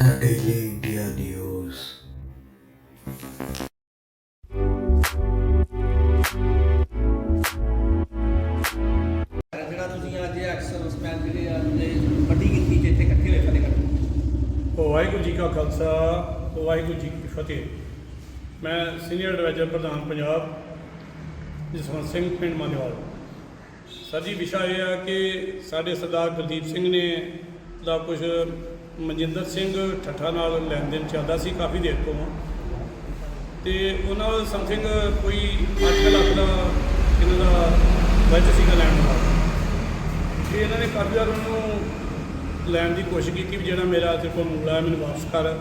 Daily India News. ਜਿਹੜਾ ਤੁਸੀਂ ਅੱਜ ਐਕਸਰ ਉਸਮੈਨ ਜਿਹੜੇ ਆ ਦੇ ਵੱਡੀ ਗਿਣਤੀ 'ਚ ਇੱਥੇ ਇਕੱਠੇ ਹੋਏ ਫਤਿਹਗੜ੍ਹ ਵਾਹਿਗੁਰੂ ਜੀ ਕਾ ਖਾਲਸਾ ਵਾਹਿਗੁਰੂ ਜੀ ਕੀ ਫਤਿਹ ਮੈਂ ਸੀਨੀਅਰ ਐਡਵਾਈਜ਼ਰ ਪ੍ਰਧਾਨ ਪੰਜਾਬ ਜਸਵੰਤ ਸਿੰਘ ਪਿੰਡ ਮਾਨੇਵਾਲ ਸਰ ਜੀ ਵਿਸ਼ਾ ਇਹ ਹੈ ਕਿ ਸਾਡੇ ਸਰਦਾਰ ਗੁਰਦੀਪ ਸਿੰਘ ਨੇ ਦਾ ਕੁਝ ਮਨਜਿੰਦਰ ਸਿੰਘ ਠੱਠਾ ਨਾਲ ਲੈਣ ਦੇਣ ਚੱਲਦਾ ਸੀ ਕਾਫੀ ਦੇਰ ਤੋਂ। ਤੇ ਉਹਨਾਂ ਦਾ ਸਮਥਿੰਗ ਕੋਈ 8 ਲੱਖ ਦਾ ਇਹਨਾਂ ਦਾ ਬਜਟ ਸੀਗਾ ਲੈਣ ਦਾ। ਤੇ ਇਹਨਾਂ ਨੇ ਕਾਫੀ ਵਾਰ ਉਹਨੂੰ ਲੈਣ ਦੀ ਕੋਸ਼ਿਸ਼ ਕੀਤੀ ਵੀ ਜਿਹੜਾ ਮੇਰਾ ਤੇਰੇ ਕੋਲ ਮੂਲਾ ਹੈ ਮੈਨੂੰ ਵਾਪਸ ਕਰ।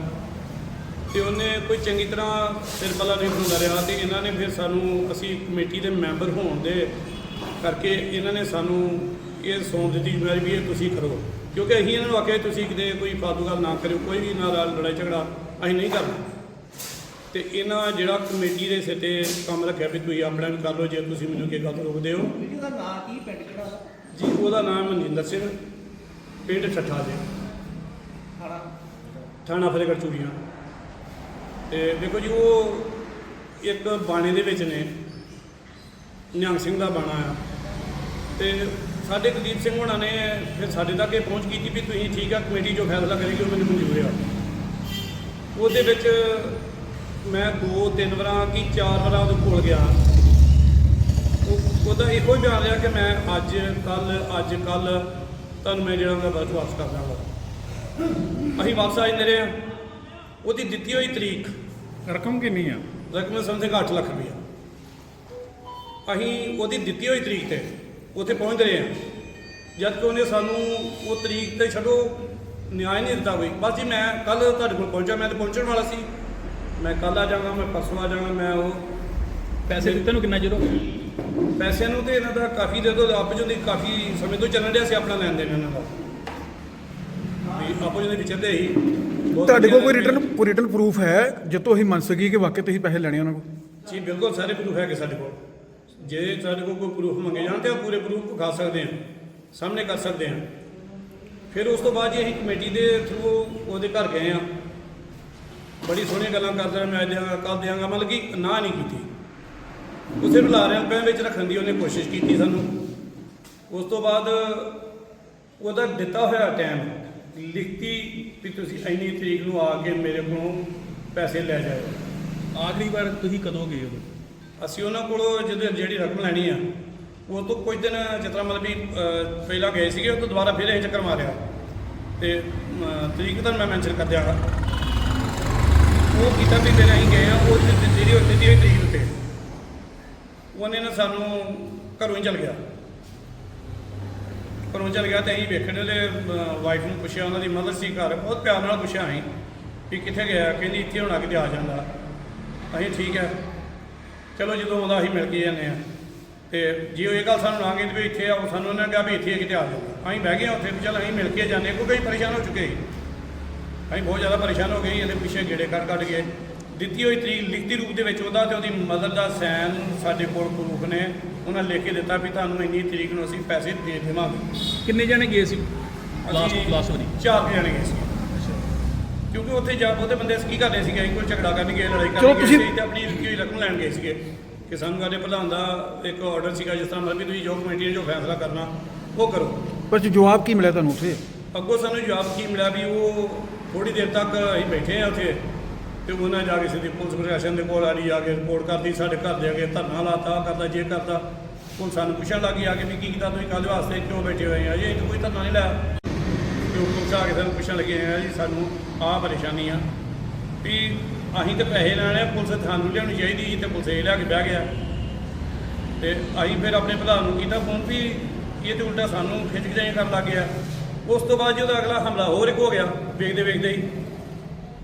ਤੇ ਉਹਨੇ ਕੋਈ ਚੰਗੀ ਤਰ੍ਹਾਂ ਸਿਰ ਪੱਲਾ ਨਹੀਂ ਹੁੰਦਾ ਰਿਹਾ ਤੇ ਇਹਨਾਂ ਨੇ ਫਿਰ ਸਾਨੂੰ ਅਸੀਂ ਕਮੇਟੀ ਦੇ ਮੈਂਬਰ ਹੋਣ ਦੇ ਕਰਕੇ ਇਹਨਾਂ ਨੇ ਸਾਨੂੰ ਇਹ ਸੌਂਪ ਦਿੱਤੀ ਜ਼ਿੰਮੇਵਾਰੀ ਵੀ ਇਹ ਤੁਸੀਂ ਕਰੋ। ਕਿਉਂਕਿ ਅਸੀਂ ਇਹਨਾਂ ਨੂੰ ਆਖਿਆ ਤੁਸੀਂ ਕਿਤੇ ਕੋਈ ਫਾਲਤੂ ਗੱਲ ਨਾ ਕਰਿਓ ਕੋਈ ਵੀ ਨਾਲ ਲੜਾਈ ਝਗੜਾ ਅਸੀਂ ਨਹੀਂ ਕਰਨਾ ਤੇ ਇਹਨਾਂ ਜਿਹੜਾ ਕਮੇਟੀ ਦੇ ਸਿਰ ਤੇ ਕੰਮ ਰੱਖਿਆ ਵੀ ਤੁਸੀਂ ਆਪਣਾ ਵੀ ਕਰ ਲਓ ਜੇ ਤੁਸੀਂ ਮੈਨੂੰ ਕੀ ਗੱਲ ਤੋਂ ਰੋਕਦੇ ਹੋ। ਵੀਡੀਓ ਦਾ ਨਾਂ ਕੀ ਪਿੰਡ ਕਿਹੜਾ ਦਾ ਜੀ ਉਹਦਾ ਨਾਮ ਮਨਜਿੰਦਰ ਸਿੰਘ ਪਿੰਡ ਠੱਠਾ ਦੇ। ਥਾਣਾ ਥਾਣਾ ਫਤਿਹਗੜ੍ਹ ਚੂੜੀਆਂ। ਤੇ ਦੇਖੋ ਜੀ ਉਹ ਇੱਕ ਬਾਣੇ ਦੇ ਵਿੱਚ ਨੇ। ਨਿਹੰਗ ਸਿੰਘ ਦਾ ਬਾਣਾ ਆ। ਤੇ ਸਾਡੇ ਕੁਲਦੀਪ ਸਿੰਘ ਹੋਣਾ ਨੇ ਫਿਰ ਸਾਡੇ ਤੱਕ ਇਹ ਪਹੁੰਚ ਕੀਤੀ ਵੀ ਤੁਸੀਂ ਠੀਕ ਆ ਕਮੇਟੀ ਜੋ ਫੈਸਲਾ ਕਰੇਗੀ ਉਹ ਮੈਨੂੰ ਮਨਜ਼ੂਰ ਆ। ਉਹਦੇ ਵਿੱਚ ਮੈਂ ਦੋ ਤਿੰਨ ਵਾਰਾਂ ਕੀ ਚਾਰ ਵਾਰਾਂ ਉਹਦੇ ਕੋਲ ਗਿਆ। ਉਹ- ਉਹਦਾ ਇਹੋ ਹੀ ਬਿਆਨ ਰਿਹਾ ਕਿ ਮੈਂ ਅੱਜ ਕੱਲ ਅੱਜ ਕੱਲ ਤੁਹਾਨੂੰ ਮੈਂ ਜਿਹੜਾ ਮੈਂ ਬਸ ਵਾਪਸ ਕਰ ਦਾਂਗਾ ਅਸੀਂ ਵਾਪਸ ਆ ਜਾਂਦੇ ਰਹੇ ਉਹਦੀ ਦਿੱਤੀ ਹੋਈ ਤਰੀਕ ਰਕਮ ਕਿੰਨੀ ਆ? ਰਕਮ ਸਮਥਿੰਗ 8 ਲੱਖ ਰੁਪਇਆ ਅਸੀਂ ਉਹਦੀ ਦਿੱਤੀ ਹੋਈ ਤਰੀਕ ਤੇ ਉੱਥੇ ਪਹੁੰਚ ਰਹੇ ਹਾਂ। ਜਦ ਕਿ ਉਹਨੇ ਸਾਨੂੰ ਉਹ ਤਰੀਕ ਤੇ ਛੱਡੋ ਨਿਆਂ ਨਹੀਂ ਦਿੱਤਾ ਕੋਈ। ਬਸ ਜੀ ਮੈਂ ਕੱਲ ਤੁਹਾਡੇ ਕੋਲ ਪਹੁੰਚਾ ਮੈਂ ਤਾਂ ਪਹੁੰਚਣ ਵਾਲਾ ਸੀ। ਮੈਂ ਕੱਲ ਆ ਜਾਵਾਂਗਾ ਮੈਂ ਪਰਸੋਂ ਆ ਜਾਵਾਂਗਾ ਮੈਂ ਉਹ ਪੈਸੇ ਦਿੱਤੇ ਨੂੰ ਕਿੰਨਾ ਚਿਰ ਹੋ ਗਿਆ? ਪੈਸਿਆਂ ਨੂੰ ਤੇ ਇਹਨਾਂ ਦਾ ਕਾਫੀ ਦੇ ਤੋਂ ਆਪਸ ਦੀ ਕਾਫੀ ਸਮੇਂ ਤੋਂ ਚੱਲਣ ਡਿਆ ਸੀ ਆਪਣਾ ਲੈਣ ਦੇਣ ਇਹਨਾਂ ਦਾ। ਵੀ ਆਪਸ ਵਿੱਚ ਹੀ ਤੁਹਾਡੇ ਕੋਲ ਕੋਈ ਰਿਟਰਨ ਰਿਟਰਨ ਪ੍ਰੂਫ ਹੈ? ਜਿੱਤੋਂ ਅਸੀਂ ਮੰਨ ਸਕੀਏ ਕਿ ਵਾਕਈ ਤੁਸੀਂ ਪੈਸੇ ਲੈਣੇ ਉਹਨਾਂ ਕੋਲ? ਜੀ ਬਿਲਕੁਲ ਸਾਰੇ ਪ੍ਰੂਫ ਹੈਗੇ ਸਾਡੇ ਕੋਲ। ਜੇ ਸਾਡੇ ਕੋਲ ਕੋਈ ਪ੍ਰੂਫ ਮੰਗੇ ਜਾਣ ਤੇ ਉਹ ਪੂਰੇ ਪ੍ਰੂਫ ਵਿਖਾ ਸਕਦੇ ਹਾਂ ਸਾਹਮਣੇ ਕਰ ਸਕਦੇ ਹਾਂ ਫਿਰ ਉਸ ਤੋਂ ਬਾਅਦ ਜੀ ਅਸੀਂ ਕਮੇਟੀ ਦੇ ਥਰੂ ਉਹਦੇ ਘਰ ਗਏ ਆ। ਬੜੀ ਸੋਹਣੀਆਂ ਗੱਲਾਂ ਕਰਦਾ ਮੈਂ ਦਿਆਂਗਾ ਕੱਲ ਦਿਆਂਗਾ, ਮਤਲਬ ਕਿ ਨਾ ਨਹੀਂ ਕੀਤੀ। ਉਸੇ ਨੂੰ ਲਾਰਿਆਂ ਪੈ ਵਿੱਚ ਰੱਖਣ ਦੀ ਉਹਨੇ ਕੋਸ਼ਿਸ਼ ਕੀਤੀ ਸਾਨੂੰ। ਉਸ ਤੋਂ ਬਾਅਦ ਉਹਦਾ ਦਿੱਤਾ ਹੋਇਆ ਟਾਈਮ ਲਿਖਤੀ ਵੀ ਤੁਸੀਂ ਇੰਨੀ ਤਰੀਕ ਨੂੰ ਆ ਕੇ ਮੇਰੇ ਕੋਲੋਂ ਪੈਸੇ ਲੈ ਜਾਓ ਆਖਰੀ ਵਾਰ ਤੁਸੀਂ ਕਦੋਂ ਗਏ ਉਦੋਂ? ਅਸੀਂ ਉਹਨਾਂ ਕੋਲੋਂ ਜਦੋਂ ਜਿਹੜੀ ਰਕਮ ਲੈਣੀ ਆ ਉਹ ਤੋਂ ਕੁਝ ਦਿਨ ਜਿਸ ਮਤਲਬ ਵੀ ਅਹ, ਪਹਿਲਾਂ ਗਏ ਸੀਗੇ ਉਹ ਤੋਂ ਦੁਬਾਰਾ ਫਿਰ ਇਹ ਚੱਕਰ ਮਾਰਿਆ। ਤੇ ਅਮ, ਤਰੀਕ ਤਾਂ ਮੈਂ ਮੈਂਸ਼ਨ ਕਰ ਦਿਆਂਗਾ ਉਹ ਕੀਤਾ ਵੀ ਫਿਰ ਅਸੀਂ ਗਏ ਆ ਉਹ ਜਿਹੜੀ ਜਿਹੜੀ ਉਹ ਦਿੱਤੀ ਹੋਈ ਤਰੀਕ ਉੱਤੇ। ਉਹਨੇ ਨਾ ਸਾਨੂੰ ਘਰੋਂ ਹੀ ਚਲ ਗਿਆ। ਘਰੋਂ ਚਲ ਗਿਆ ਤੇ ਅਸੀਂ ਵੇਖਣ ਵਾਲੇ ਵਾਈਫ ਨੂੰ ਪੁੱਛਿਆ ਉਹਨਾਂ ਦੀ ਮਦਰ ਸੀ ਘਰ ਬਹੁਤ ਪਿਆਰ ਨਾਲ ਪੁੱਛਿਆ ਅਸੀਂ ਵੀ ਕਿੱਥੇ ਗਿਆ ਕਹਿੰਦੀ ਇੱਥੇ ਹੁਣ ਆ ਕੇ ਆ ਜਾਂਦਾ। ਅਸੀਂ ਠੀਕ ਹੈ ਚਲੋ ਜਦੋਂ ਆਉਂਦਾ ਅਸੀਂ ਮਿਲ ਕੇ ਜਾਂਦੇ ਆ ਤੇ ਜੇ ਉਹ ਇਹ ਗੱਲ ਸਾਨੂੰ ਨਾ ਕਹਿੰਦੇ ਵੀ ਇੱਥੇ ਆਓ ਸਾਨੂੰ ਉਹਨਾਂ ਨੇ ਕਿਹਾ ਵੀ ਇੱਥੇ ਕਿਤੇ ਆ ਜਾਓ। ਅਸੀਂ ਬਹਿ ਗਏ ਹਾਂ ਉੱਥੇ ਵੀ ਚੱਲ ਅਸੀਂ ਮਿਲ ਕੇ ਜਾਂਦੇ ਹਾਂ, ਕਿਉਂਕਿ ਅਸੀਂ ਪਰੇਸ਼ਾਨ ਹੋ ਚੁੱਕੇ ਸੀ ਅਸੀਂ ਬਹੁਤ ਜ਼ਿਆਦਾ ਪਰੇਸ਼ਾਨ ਹੋ ਗਏ ਇਹਦੇ ਪਿੱਛੇ ਗੇੜੇ ਕੱਢ ਕੱਢ ਕੇ ਦਿੱਤੀ ਹੋਈ ਤਰੀਕ ਲਿਖਤੀ ਰੂਪ ਦੇ ਵਿੱਚ ਉਹਦਾ ਤੇ ਉਹਦੀ ਮਦਰ ਦਾ ਸਾਈਨ ਸਾਡੇ ਕੋਲ ਪ੍ਰੂਫ ਨੇ। ਉਹਨਾਂ ਲਿਖ ਕੇ ਦਿੱਤਾ ਵੀ ਤੁਹਾਨੂੰ ਇੰਨੀ ਤਰੀਕ ਨੂੰ ਅਸੀਂ ਪੈਸੇ ਦੇ ਦੇਵਾਂਗੇ। ਕਿੰਨੇ ਜਣੇ ਗਏ ਸੀ? ਲਾਸਟ ਅਸੀਂ ਲਾਸਟ ਵਾਰੀ। ਚਾਰ ਕੁ ਜਾਣੇ ਗਏ ਸੀ। ਕਿਉਂਕਿ ਉੱਥੇ ਜਾ ਉਹਦੇ ਬੰਦੇ ਕੀ ਕਰਦੇ ਸੀਗੇ ਕੋਈ ਝਗੜਾ ਕਰਨ ਗਏ ਲੜਾਈ ਕਰਨ ਗਏ ਤੁਸੀਂ- ਸੀ ਤੇ ਆਪਣੀ ਲਿਖੀ ਹੋਈ ਰਕਮ ਲੈਣ ਗਏ ਸੀਗੇ। ਕਿ ਸਾਨੂੰ ਸਾਡੇ ਪ੍ਰਧਾਨ ਦਾ ਇੱਕ ਆਰਡਰ ਸੀਗਾ ਜਿਸ ਤਰ੍ਹਾਂ ਵੀ ਤੁਸੀਂ ਜੋ ਕਮੇਟੀ ਨੇ ਜੋ ਫੈਸਲਾ ਕਰਨਾ ਉਹ ਕਰੋ। ਪਰ ਜਵਾਬ ਕੀ ਮਿਲਿਆ ਤੁਹਾਨੂੰ ਉੱਥੇ? ਅੱਗੋਂ ਸਾਨੂੰ ਜਵਾਬ ਕੀ ਮਿਲਿਆ ਵੀ ਉਹ ਥੋੜੀ ਦੇਰ ਤੱਕ ਅਸੀਂ ਬੈਠੇ ਆ ਉੱਥੇ ਤੇ ਉਹਨਾਂ ਜਾ ਕੇ ਸਿੱਧੀ ਪੁਲਿਸ ਪ੍ਰਸ਼ਾਸਨ ਦੇ ਕੋਲ ਆੜੀ ਆ ਕੇ ਰਿਪੋਰਟ ਕਰਦੀ ਸਾਡੇ ਘਰ ਦੇ ਅੱਗੇ ਧਰਨਾ ਲਾਤਾ ਕਰਦਾ ਜੇ ਕਰਦਾ ਹੁਣ ਸਾਨੂੰ ਪੁੱਛਣ ਲੱਗੀ ਆ ਕੇ ਵੀ ਕੀ ਕੀਤਾ ਤੁਸੀਂ ਕਾਹਦੇ ਵਾਸਤੇ ਕਿਉਂ ਬੈਠੇ ਹੋਏ ਆ? ਜੀ ਕੋਈ ਧਰਨਾ ਨਹੀਂ ਲਾਇਆ ਪੁਲਿਸ ਆ ਕੇ ਸਾਨੂੰ ਪੁੱਛਣ ਲੱਗੇ ਆ ਜੀ ਸਾਨੂੰ ਆਹ ਪਰੇਸ਼ਾਨੀ ਆ। ਵੀ ਅਸੀਂ ਤੇ ਪੈਸੇ ਲੈਣੇ ਆ, ਪੁਲਿਸ ਤੁਹਾਨੂੰ ਲਿਆਉਣੀ ਚਾਹੀਦੀ ਸੀ ਤੇ ਪੁਲਿਸ ਇਹ ਲਿਆ ਕੇ ਬਹਿ ਗਿਆ। ਤੇ ਅਸੀਂ ਫਿਰ ਆਪਣੇ ਪ੍ਰਧਾਨ ਨੂੰ ਕੀਤਾ ਫੋਨ ਵੀ ਇਹ ਤੇ ਉਲਟਾ ਸਾਨੂੰ ਖਿੱਚ ਖਿਚਾਈ ਕਰਨ ਲੱਗ ਗਿਆ। ਉਸ ਤੋਂ ਬਾਅਦ ਜਦੋਂ ਅਗਲਾ ਹਮਲਾ ਹੋਰ ਇੱਕ ਹੋ ਗਿਆ ਵੇਖਦੇ ਵੇਖਦੇ ਹੀ।